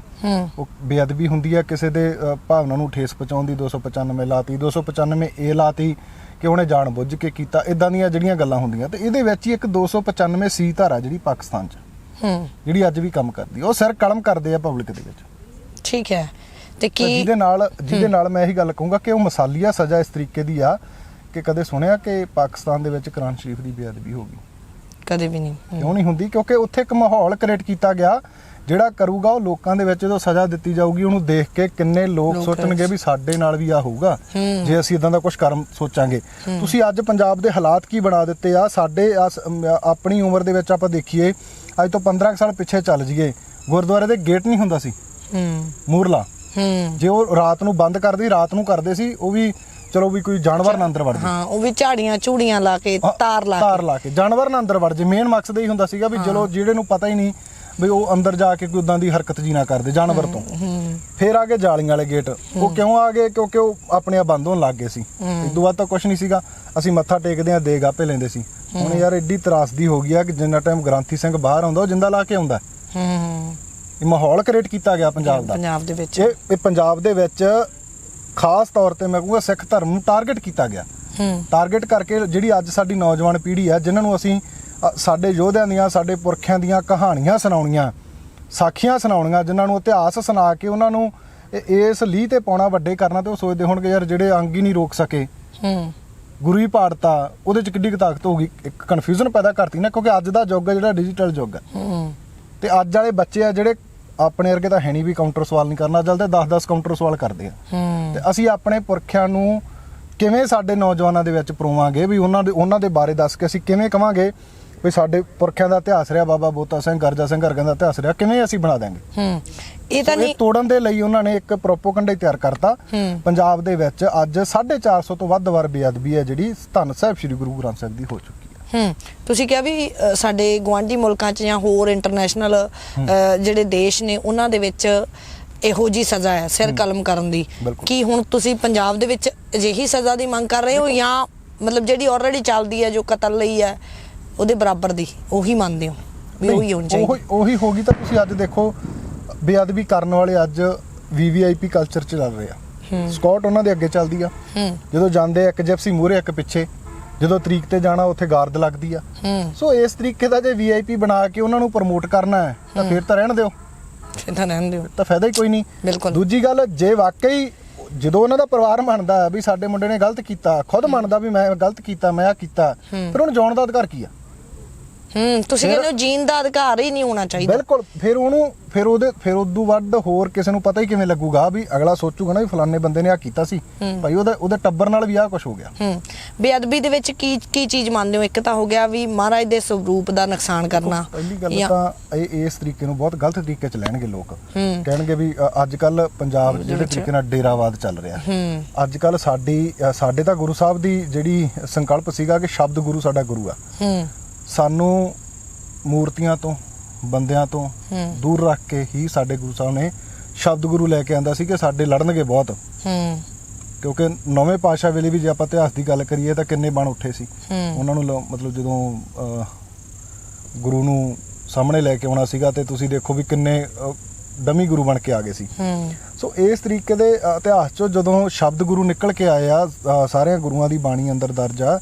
ਉਹ ਬੇਅਦਬੀ ਹੁੰਦੀ ਆ ਕਿਸੇ ਦੇ ਭਾਵਨਾ ਨੂੰ ਠੇਸ ਪਹੁੰਚਾਉਣ ਦੀ 295 ਲਾਤੀ। 295 ਏ ਲਾਤੀ ਕਿ ਉਹਨੇ ਜਾਣ ਬੁੱਝ ਕੇ ਕੀਤਾ। ਇਦਾਂ ਦੀਆਂ ਜਿਹੜੀਆਂ ਗੱਲਾਂ ਹੁੰਦੀਆਂ ਤੇ ਇਹਦੇ ਵਿੱਚ ਹੀ ਇੱਕ 295 ਸੀ ਧਾਰਾ ਜਿਹੜੀ ਪਾਕਿਸਤਾਨ 'ਚ ਹੂੰ। ਜਿਹੜੀ ਅੱਜ ਵੀ ਕੰਮ ਕਰਦੀ ਉਹ ਸਿਰ ਕਲਮ ਕਰਦੇ ਆ ਪਬਲਿਕ ਦੇ ਵਿੱਚ। ਠੀਕ ਹੈ। ਤਾਂ ਕੀ ਜਿਹਦੇ ਨਾਲ ਜਿਹਦੇ ਨਾਲ ਮੈਂ ਇਹੀ ਗੱਲ ਕਹੂੰਗਾ ਕਿ ਉਹ ਮਸਾਲੀਆ ਸਜ਼ਾ ਇਸ ਤਰੀਕੇ ਦੀ ਆ ਕਿ ਕਦੇ ਸੁਣਿਆ ਕਿ ਪਾਕਿਸਤਾਨ ਦੇ ਵਿੱਚ ਕੁਰਾਨ ਸ਼ਰੀਫ ਦੀ ਬੇਅਦਬੀ ਹੋ ਗਈ? ਕਦੇ ਵੀ ਨਹੀਂ। ਕਿਉਂ ਨਹੀਂ ਹੁੰਦੀ? ਕਿਉਂਕਿ ਉੱਥੇ ਇੱਕ ਮਾਹੌਲ ਕ੍ਰੀਏਟ ਕੀਤਾ ਗਿਆ ਜਿਹੜਾ ਕਰੂਗਾ ਉਹ ਲੋਕਾਂ ਦੇ ਵਿੱਚ ਜਦੋਂ ਸਜ਼ਾ ਦਿੱਤੀ ਜਾਊਗੀ ਉਹਨੂੰ ਦੇਖ ਕੇ ਕਿੰਨੇ ਲੋਕ ਸੋਚਣਗੇ ਵੀ ਸਾਡੇ ਨਾਲ ਵੀ ਆ ਹੋਊਗਾ। ਜੇ ਅਸੀਂ ਇਦਾਂ ਦਾ ਕੁਝ ਕਰਮ ਸੋਚਾਂਗੇ। ਤੁਸੀਂ ਅੱਜ ਪੰਜਾਬ ਦੇ ਹਾਲਾਤ ਕੀ ਬਣਾ ਦਿੱਤੇ ਆ? ਸਾਡੇ ਆਪਣੀ ਉਮਰ ਦੇ ਵਿੱਚ ਆਪਾਂ ਦੇਖੀਏ ਅੱਜ ਤੋਂ 15 ਕੁ ਸਾਲ ਪਿੱਛੇ ਚੱਲ ਜਾਈਏ ਗੁਰਦੁਆਰੇ ਦੇ ਗੇਟ ਨਹੀਂ ਹੁੰਦਾ ਸੀ? ਹੂੰ। ਮੂਰਲਾ ਹੂੰ। ਜੇ ਉਹ ਰਾਤ ਨੂੰ ਬੰਦ ਕਰਦੇ ਰਾਤ ਨੂੰ ਕਰਦੇ ਸੀ ਉਹ ਵੀ ਚਲੋ ਵੀ ਕੋਈ ਜਾਨਵਰ ਨਾ ਅੰਦਰ ਵੜ ਜਾਏ ਹਾਂ ਉਹ ਵੀ ਝਾੜੀਆਂ ਝੂੜੀਆਂ ਲਾ ਕੇ ਤਾਰ ਲਾ ਤਾਰ ਲਾ ਕੇ ਜਾਨਵਰ ਨਾ ਅੰਦਰ ਵੜ ਜੇ। ਮੇਨ ਮਕਸਦ ਇਹ ਹੁੰਦਾ ਸੀਗਾ ਵੀ ਚਲੋ ਜਿਹੜੇ ਨੂੰ ਪਤਾ ਹੀ ਨਹੀਂ ਵੀ ਉਹ ਅੰਦਰ ਜਾ ਕੇ ਕੋਈ ਉਦਾਂ ਦੀ ਹਰਕਤ ਜੀ ਨਾ ਕਰਦੇ ਜਾਨਵਰ ਤੋਂ। ਫੇਰ ਆ ਗਏ ਜਾਲੀਆਂ ਵਾਲੇ ਗੇਟ। ਉਹ ਕਿਉਂ ਆ ਗਏ? ਕਿਉਂਕਿ ਉਹ ਆਪਣੇ ਆਪ ਬੰਦ ਹੋਣ ਲੱਗ ਗਏ ਸੀ। ਇਸ ਤੋਂ ਬਾਅਦ ਤਾਂ ਕੁਝ ਨਹੀਂ ਸੀਗਾ। ਅਸੀਂ ਮੱਥਾ ਟੇਕਦੇ ਆ ਦੇਗ ਆਪੇ ਲੈਂਦੇ ਸੀ। ਹੁਣ ਯਾਰ ਐਡੀ ਤਰਾਸਦੀ ਹੋ ਗਈ ਆ ਕਿ ਜਿੰਨਾ ਟਾਈਮ ਗ੍ਰਾਂਥੀ ਸਿੰਘ ਬਾਹਰ ਆਉਂਦਾ ਉਹ ਜਿੰਦਾ ਲਾ ਕੇ ਆਉਂਦਾ। ਹੂੰ ਇਹ ਮਾਹੌਲ ਕ੍ਰੀਏਟ ਕੀਤਾ ਗਿਆ ਪੰਜਾਬ ਦਾ। ਪੰਜਾਬ ਦੇ ਵਿੱਚ। ਇਹ ਪੰਜਾਬ ਦੇ ਵਿੱਚ ਖਾਸ ਤੌਰ ਤੇ ਮੈਂ ਕਹੂੰਗਾ ਸਿੱਖ ਧਰਮ ਨੂੰ ਟਾਰਗੇਟ ਕੀਤਾ ਗਿਆ। ਹੂੰ। ਟਾਰਗੇਟ ਕਰਕੇ ਜਿਹੜੀ ਅੱਜ ਸਾਡੀ ਨੌਜਵਾਨ ਪੀੜ੍ਹੀ ਆ ਜਿਨ੍ਹਾਂ ਨੂੰ ਅਸੀਂ ਸਾਡੇ ਯੋਧਿਆਂ ਦੀਆਂ ਸਾਡੇ ਪੁਰਖਿਆਂ ਦੀਆਂ ਕਹਾਣੀਆਂ ਸੁਣਾਉਣੀਆਂ ਸਾਖੀਆਂ ਸੁਣਾਉਣੀਆਂ ਜਿਨ੍ਹਾਂ ਨੂੰ ਇਤਿਹਾਸ ਸੁਣਾ ਕੇ ਉਹਨਾਂ ਨੂੰ ਇਸ ਲੀਹ ਤੇ ਪਾਉਣਾ ਵੱਡੇ ਕਰਨਾ ਤੇ ਉਹ ਸੋਚਦੇ ਹੋਣਗੇ ਯਾਰ ਜਿਹੜੇ ਅੰਗ ਹੀ ਨਹੀਂ ਰੋਕ ਸਕੇ। ਹੂੰ। ਗੁਰੂ ਹੀ ਪਾੜਤਾ ਉਹਦੇ ਚ ਕਿੱਡੀ ਤਾਕਤ ਹੋਊਗੀ? ਇੱਕ ਕਨਫਿਊਜ਼ਨ ਪੈਦਾ ਕਰਤੀ ਨਾ ਕਿਉਂਕਿ ਅੱਜ ਦਾ ਯੁੱਗ ਹੈ ਜਿਹੜਾ ਡਿਜੀਟਲ ਯੁੱਗ ਹੈ। ਹੂੰ। ਤੇ ਅੱਜ ਵਾਲੇ ਬੱਚੇ ਆ ਜਿਹੜੇ ਆਪਣੇ ਵਰਗੇ ਤਾਂ ਹੈ ਨਹੀਂ ਵੀ ਕਾਊਂਟਰ ਸਵਾਲ ਨਹੀਂ ਕਰਨਾ ਚੱਲਦੇ 10-10 ਕਾਊਂਟਰ ਸਵਾਲ ਕਰਦੇ ਆ। ਤੇ ਅਸੀਂ ਆਪਣੇ ਪੁਰਖਿਆਂ ਨੂੰ ਕਿਵੇਂ ਸਾਡੇ ਨੌਜਵਾਨਾਂ ਦੇ ਵਿੱਚ ਪਰੋਵਾਂਗੇ ਵੀ ਉਹਨਾਂ ਦੇ ਉਹਨਾਂ ਦੇ ਬਾਰੇ ਦੱਸ ਕੇ ਅਸੀਂ ਕਿਵੇਂ ਕਵਾਂਗੇ ਵੀ ਸਾਡੇ ਪੁਰਖਿਆਂ ਦਾ ਇਤਿਹਾਸ ਰਿਹਾ ਬਾਬਾ ਬੋਤਾ ਸਿੰਘ ਗਰਜਾ ਸਿੰਘ ਹਰਗਨ ਦਾ ਇਤਿਹਾਸ ਰਿਹਾ ਕਿਵੇਂ ਅਸੀਂ ਬਣਾ ਦਾਂਗੇ ਹੂੰ। ਇਹ ਤਾਂ ਨਹੀਂ ਤੋੜਨ ਦੇ ਲਈ ਉਹਨਾਂ ਨੇ ਇੱਕ ਪ੍ਰੋਪੋਗੈਂਡਾ ਤਿਆਰ ਕਰਤਾ। ਪੰਜਾਬ ਦੇ ਵਿੱਚ ਅੱਜ 450 ਤੋਂ ਵੱਧ ਵਾਰ ਬੇਅਦਬੀ ਹੈ ਜਿਹੜੀ ਧੰਨ ਸਾਹਿਬ ਸ੍ਰੀ ਗੁਰੂ ਗ੍ਰੰਥ ਸਾਹਿਬ ਦੀ ਹੋ ਚੁੱਕੀ ਹੈ। ਤੁਸੀਂ ਕਿਹਾ ਵੀ ਸਾਡੇ ਗਵਾਂਢੀ ਮੁਲਕਾਂ 'ਚ ਜਾਂ ਹੋਰ ਇੰਟਰਨੈਸ਼ਨਲ ਜਿਹੜੇ ਦੇਸ਼ ਨੇ ਉਹਨਾਂ ਦੇ ਵਿੱਚ ਇਹੋ ਜੀ ਸਜ਼ਾ ਹੈ ਸਿਰ ਕਲਮ ਕਰਨ ਦੀ। ਕੀ ਹੁਣ ਤੁਸੀਂ ਪੰਜਾਬ ਦੇ ਵਿੱਚ ਅਜਿਹੀ ਸਜ਼ਾ ਦੀ ਮੰਗ ਕਰ ਰਹੇ ਹੋ ਜਾਂ ਮਤਲਬ ਜਿਹੜੀ ਆਲਰੇਡੀ ਚੱਲਦੀ ਹੈ ਜੋ ਕਤਲ ਲਈ ਹੈ ਉਹਦੇ ਬਰਾਬਰ ਦੀ ਉਹੀ ਮੰਨਦੇ ਹੋ? ਵੀ ਉਹੀ ਹੋਣੀ ਚਾਹੀਦੀ। ਉਹੀ ਉਹੀ ਹੋ ਗਈ ਤਾਂ ਤੁਸੀਂ ਅੱਜ ਦੇਖੋ ਬੇਅਦਬੀ ਕਰਨ ਵਾਲੇ ਅੱਜ ਵੀਵੀਆਈਪੀ ਕਲਚਰ ਚ ਚੱਲ ਰਹੇ ਆ। ਸਕਾਟ ਉਹਨਾਂ ਦੇ ਅੱਗੇ ਚੱਲਦੀ ਆ। ਜਦੋਂ ਜਾਂਦੇ ਇੱਕ ਜਿਪਸੀ ਮੂਹਰੇ ਇੱਕ ਪਿੱਛੇ ਜਦੋਂ ਤਰੀਕ ਤੇ ਜਾਣਾ ਉੱਥੇ ਗਾਰਡ ਲੱਗਦੀ ਆ। ਸੋ ਇਸ ਤਰੀਕੇ ਦਾ ਜੇ ਵੀਆਈਪੀ ਬਣਾ ਕੇ ਉਹਨਾਂ ਨੂੰ ਪ੍ਰਮੋਟ ਕਰਨਾ ਹੈ ਤਾਂ ਫਿਰ ਤਾਂ ਰਹਿਣ ਦਿਓ। ਫਿਰ ਤਾਂ ਰਹਿਣ ਦਿਓ। ਤਾਂ ਫਾਇਦਾ ਹੀ ਕੋਈ ਨਹੀਂ। ਬਿਲਕੁਲ। ਦੂਜੀ ਗੱਲ ਜੇ ਵਾਕਈ ਜਦੋਂ ਉਹਨਾਂ ਦਾ ਪਰਿਵਾਰ ਮੰਨਦਾ ਵੀ ਸਾਡੇ ਮੁੰਡੇ ਨੇ ਗਲਤ ਕੀਤਾ ਖੁਦ ਮੰਨਦਾ ਵੀ ਮੈਂ ਗਲਤ ਕੀਤਾ ਮੈਂ ਆ ਕੀਤਾ ਫਿਰ ਉਹਨੂੰ ਜਾਣ ਦਾ ਅਧਿਕਾਰ ਕੀ ਆ? ਹੂੰ ਤੁਸੀਂ ਫਿਰ- ਕਹਿੰਦੇ ਹੋ ਜੀਣ ਦਾ ਅਧਿਕਾਰ ਹੀ ਨਹੀਂ ਹੋਣਾ ਚਾਹੀਦਾ। ਬਿਲਕੁਲ ਫਿਰ ਉਹਨੂੰ ਫਿਰ ਉਹਦੇ ਫਿਰ ਉਦੋਂ ਵੱਧ ਹੋਰ ਕਿਸੇ ਨੂੰ ਪਤਾ ਹੀ ਕਿਵੇਂ ਲੱਗੂਗਾ ਵੀ ਅਗਲਾ ਸੋਚੂਗਾ ਨਾ ਵੀ ਫਲਾਣੇ ਬੰਦੇ ਨੇ ਆ ਕੀਤਾ ਸੀ। ਭਾਈ ਉਹਦਾ ਉਹਦੇ ਟੱਬਰ ਨਾਲ ਵੀ ਆ ਕੁਝ ਹੋ ਗਿਆ। ਹੂੰ ਬੇਅਦਬੀ ਦੇ ਵਿੱਚ ਕੀ ਕੀ ਚੀਜ਼ ਮੰਨਦੇ ਹੋ? ਇੱਕ ਤਾਂ ਹੋ ਗਿਆ ਵੀ ਮਹਾਰਾਜ ਦੇ ਸਰੂਪ ਦਾ ਨੁਕਸਾਨ ਕਰਨਾ ਪਹਿਲੀ ਗੱਲ ਜਾਂ- ਤਾਂ ਇਹ ਇਸ ਤਰੀਕੇ ਨੂੰ ਬਹੁਤ ਗਲਤ ਤਰੀਕੇ ਚ ਲੈਣਗੇ ਲੋਕ। ਹੂੰ। ਕਹਿਣਗੇ ਵੀ ਅੱਜ ਕੱਲ ਪੰਜਾਬ 'ਚ ਜਿਹੜੇ ਤਰੀਕੇ ਨਾਲ ਡੇਰਾਵਾਦ ਚੱਲ ਰਿਹਾ ਹੂੰ। ਅੱਜ ਕੱਲ ਸਾਡੀ ਅ, ਸਾਡੇ ਤਾਂ ਗੁਰੂ ਸਾਹਿਬ ਦੀ ਜਿਹੜੀ ਸੰਕਲਪ ਸੀਗਾ ਕਿ ਸ਼ਬਦ ਗੁਰੂ ਸਾਡਾ ਗੁਰੂ ਆ। ਹੂੰ। ਸਾਨੂੰ ਮੂਰਤੀਆਂ ਤੋਂ ਬੰਦਿਆਂ ਤੋਂ ਦੂਰ ਰੱਖ ਕੇ ਹੀ ਸਾਡੇ ਗੁਰੂ ਸਾਹਿਬ ਨੇ ਸ਼ਬਦ ਗੁਰੂ ਲੈ ਕੇ ਆਂਦਾ ਸੀ ਕਿ ਸਾਡੇ ਲੜਨਗੇ ਬਹੁਤ। ਹੂੰ। ਕਿਉਂਕਿ ਨੌਵੇਂ ਪਾਤਸ਼ਾਹ ਵੇਲੇ ਵੀ ਜੇ ਆਪਾਂ ਇਤਿਹਾਸ ਦੀ ਗੱਲ ਕਰੀਏ ਤਾਂ ਕਿੰਨੇ ਬਣ ਉੱਠੇ ਸੀ। ਉਹਨਾਂ ਨੂੰ ਮਤਲਬ ਜਦੋਂ ਗੁਰੂ ਨੂੰ ਸਾਹਮਣੇ ਲੈ ਕੇ ਆਉਣਾ ਸੀਗਾ ਤੇ ਤੁਸੀਂ ਦੇਖੋ ਵੀ ਕਿੰਨੇ ਡਮੀ ਗੁਰੂ ਬਣ ਕੇ ਆ ਗਏ ਸੀ। ਹੂੰ। ਸੋ ਇਸ ਤਰੀਕੇ ਦੇ ਇਤਿਹਾਸ ਚੋਂ ਜਦੋਂ ਸ਼ਬਦ ਗੁਰੂ ਨਿਕਲ ਕੇ ਆਏ ਆ ਸਾਰਿਆਂ ਗੁਰੂਆਂ ਦੀ ਬਾਣੀ ਅੰਦਰ ਦਰਜ ਆ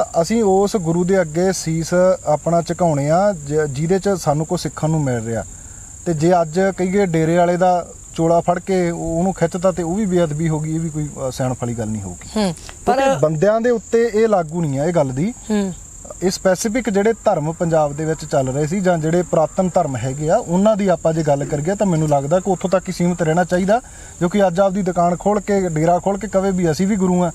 ਤਾਂ ਅਸੀਂ ਉਸ ਗੁਰੂ ਦੇ ਅੱਗੇ ਸੀਸ ਆਪਣਾ ਝੁਕਾਉਣੇ ਆ ਜਿਹਦੇ ਚ ਸਾਨੂੰ ਕੋ ਸਿੱਖਣ ਨੂੰ ਮਿਲ ਰਿਹਾ। ਤੇ ਜੇ ਅੱਜ ਕਹੀਏ ਡੇਰੇ ਵਾਲੇ ਦਾ ਚੋਲਾ ਫੜ ਕੇ ਉਹ- ਉਹਨੂੰ ਖਿੱਚਤਾ ਤੇ ਉਹ ਵੀ ਬੇਅਦਬੀ ਹੋ ਗਈ ਇਹ ਵੀ ਕੋਈ ਸਿਆਣਪ ਵਾਲੀ ਗੱਲ ਨਹੀਂ ਹੋਊਗੀ। ਹੂੰ ਪਰ ਬੰਦਿਆਂ ਦੇ ਉੱਤੇ ਇਹ ਲਾਗੂ ਨਹੀਂ ਆ ਇਹ ਗੱਲ ਦੀ। ਹੂੰ। ਇਹ ਸਪੈਸੀਫਿਕ ਜਿਹੜੇ ਧਰਮ ਪੰਜਾਬ ਦੇ ਵਿੱਚ ਚੱਲ ਰਹੇ ਸੀ ਜਾਂ ਜਿਹੜੇ ਪ੍ਰਾਤਨ ਧਰਮ ਹੈਗੇ ਆ ਉਹਨਾਂ ਦੀ ਆਪਾਂ ਜੇ ਗੱਲ ਕਰੀਏ ਤਾਂ ਮੈਨੂੰ ਲੱਗਦਾ ਕਿ ਉੱਥੋਂ ਤੱਕ ਹੀ ਸੀਮਿਤ ਰਹਿਣਾ ਚਾਹੀਦਾ ਜੋ ਕਿ ਅੱਜ ਆਪਦੀ ਦੁਕਾਨ ਖੋਲ ਕੇ ਡੇਰਾ ਖੋਲ ਕੇ ਕਵੇ ਵੀ ਅਸੀਂ ਵੀ ਗੁਰੂ ਆ।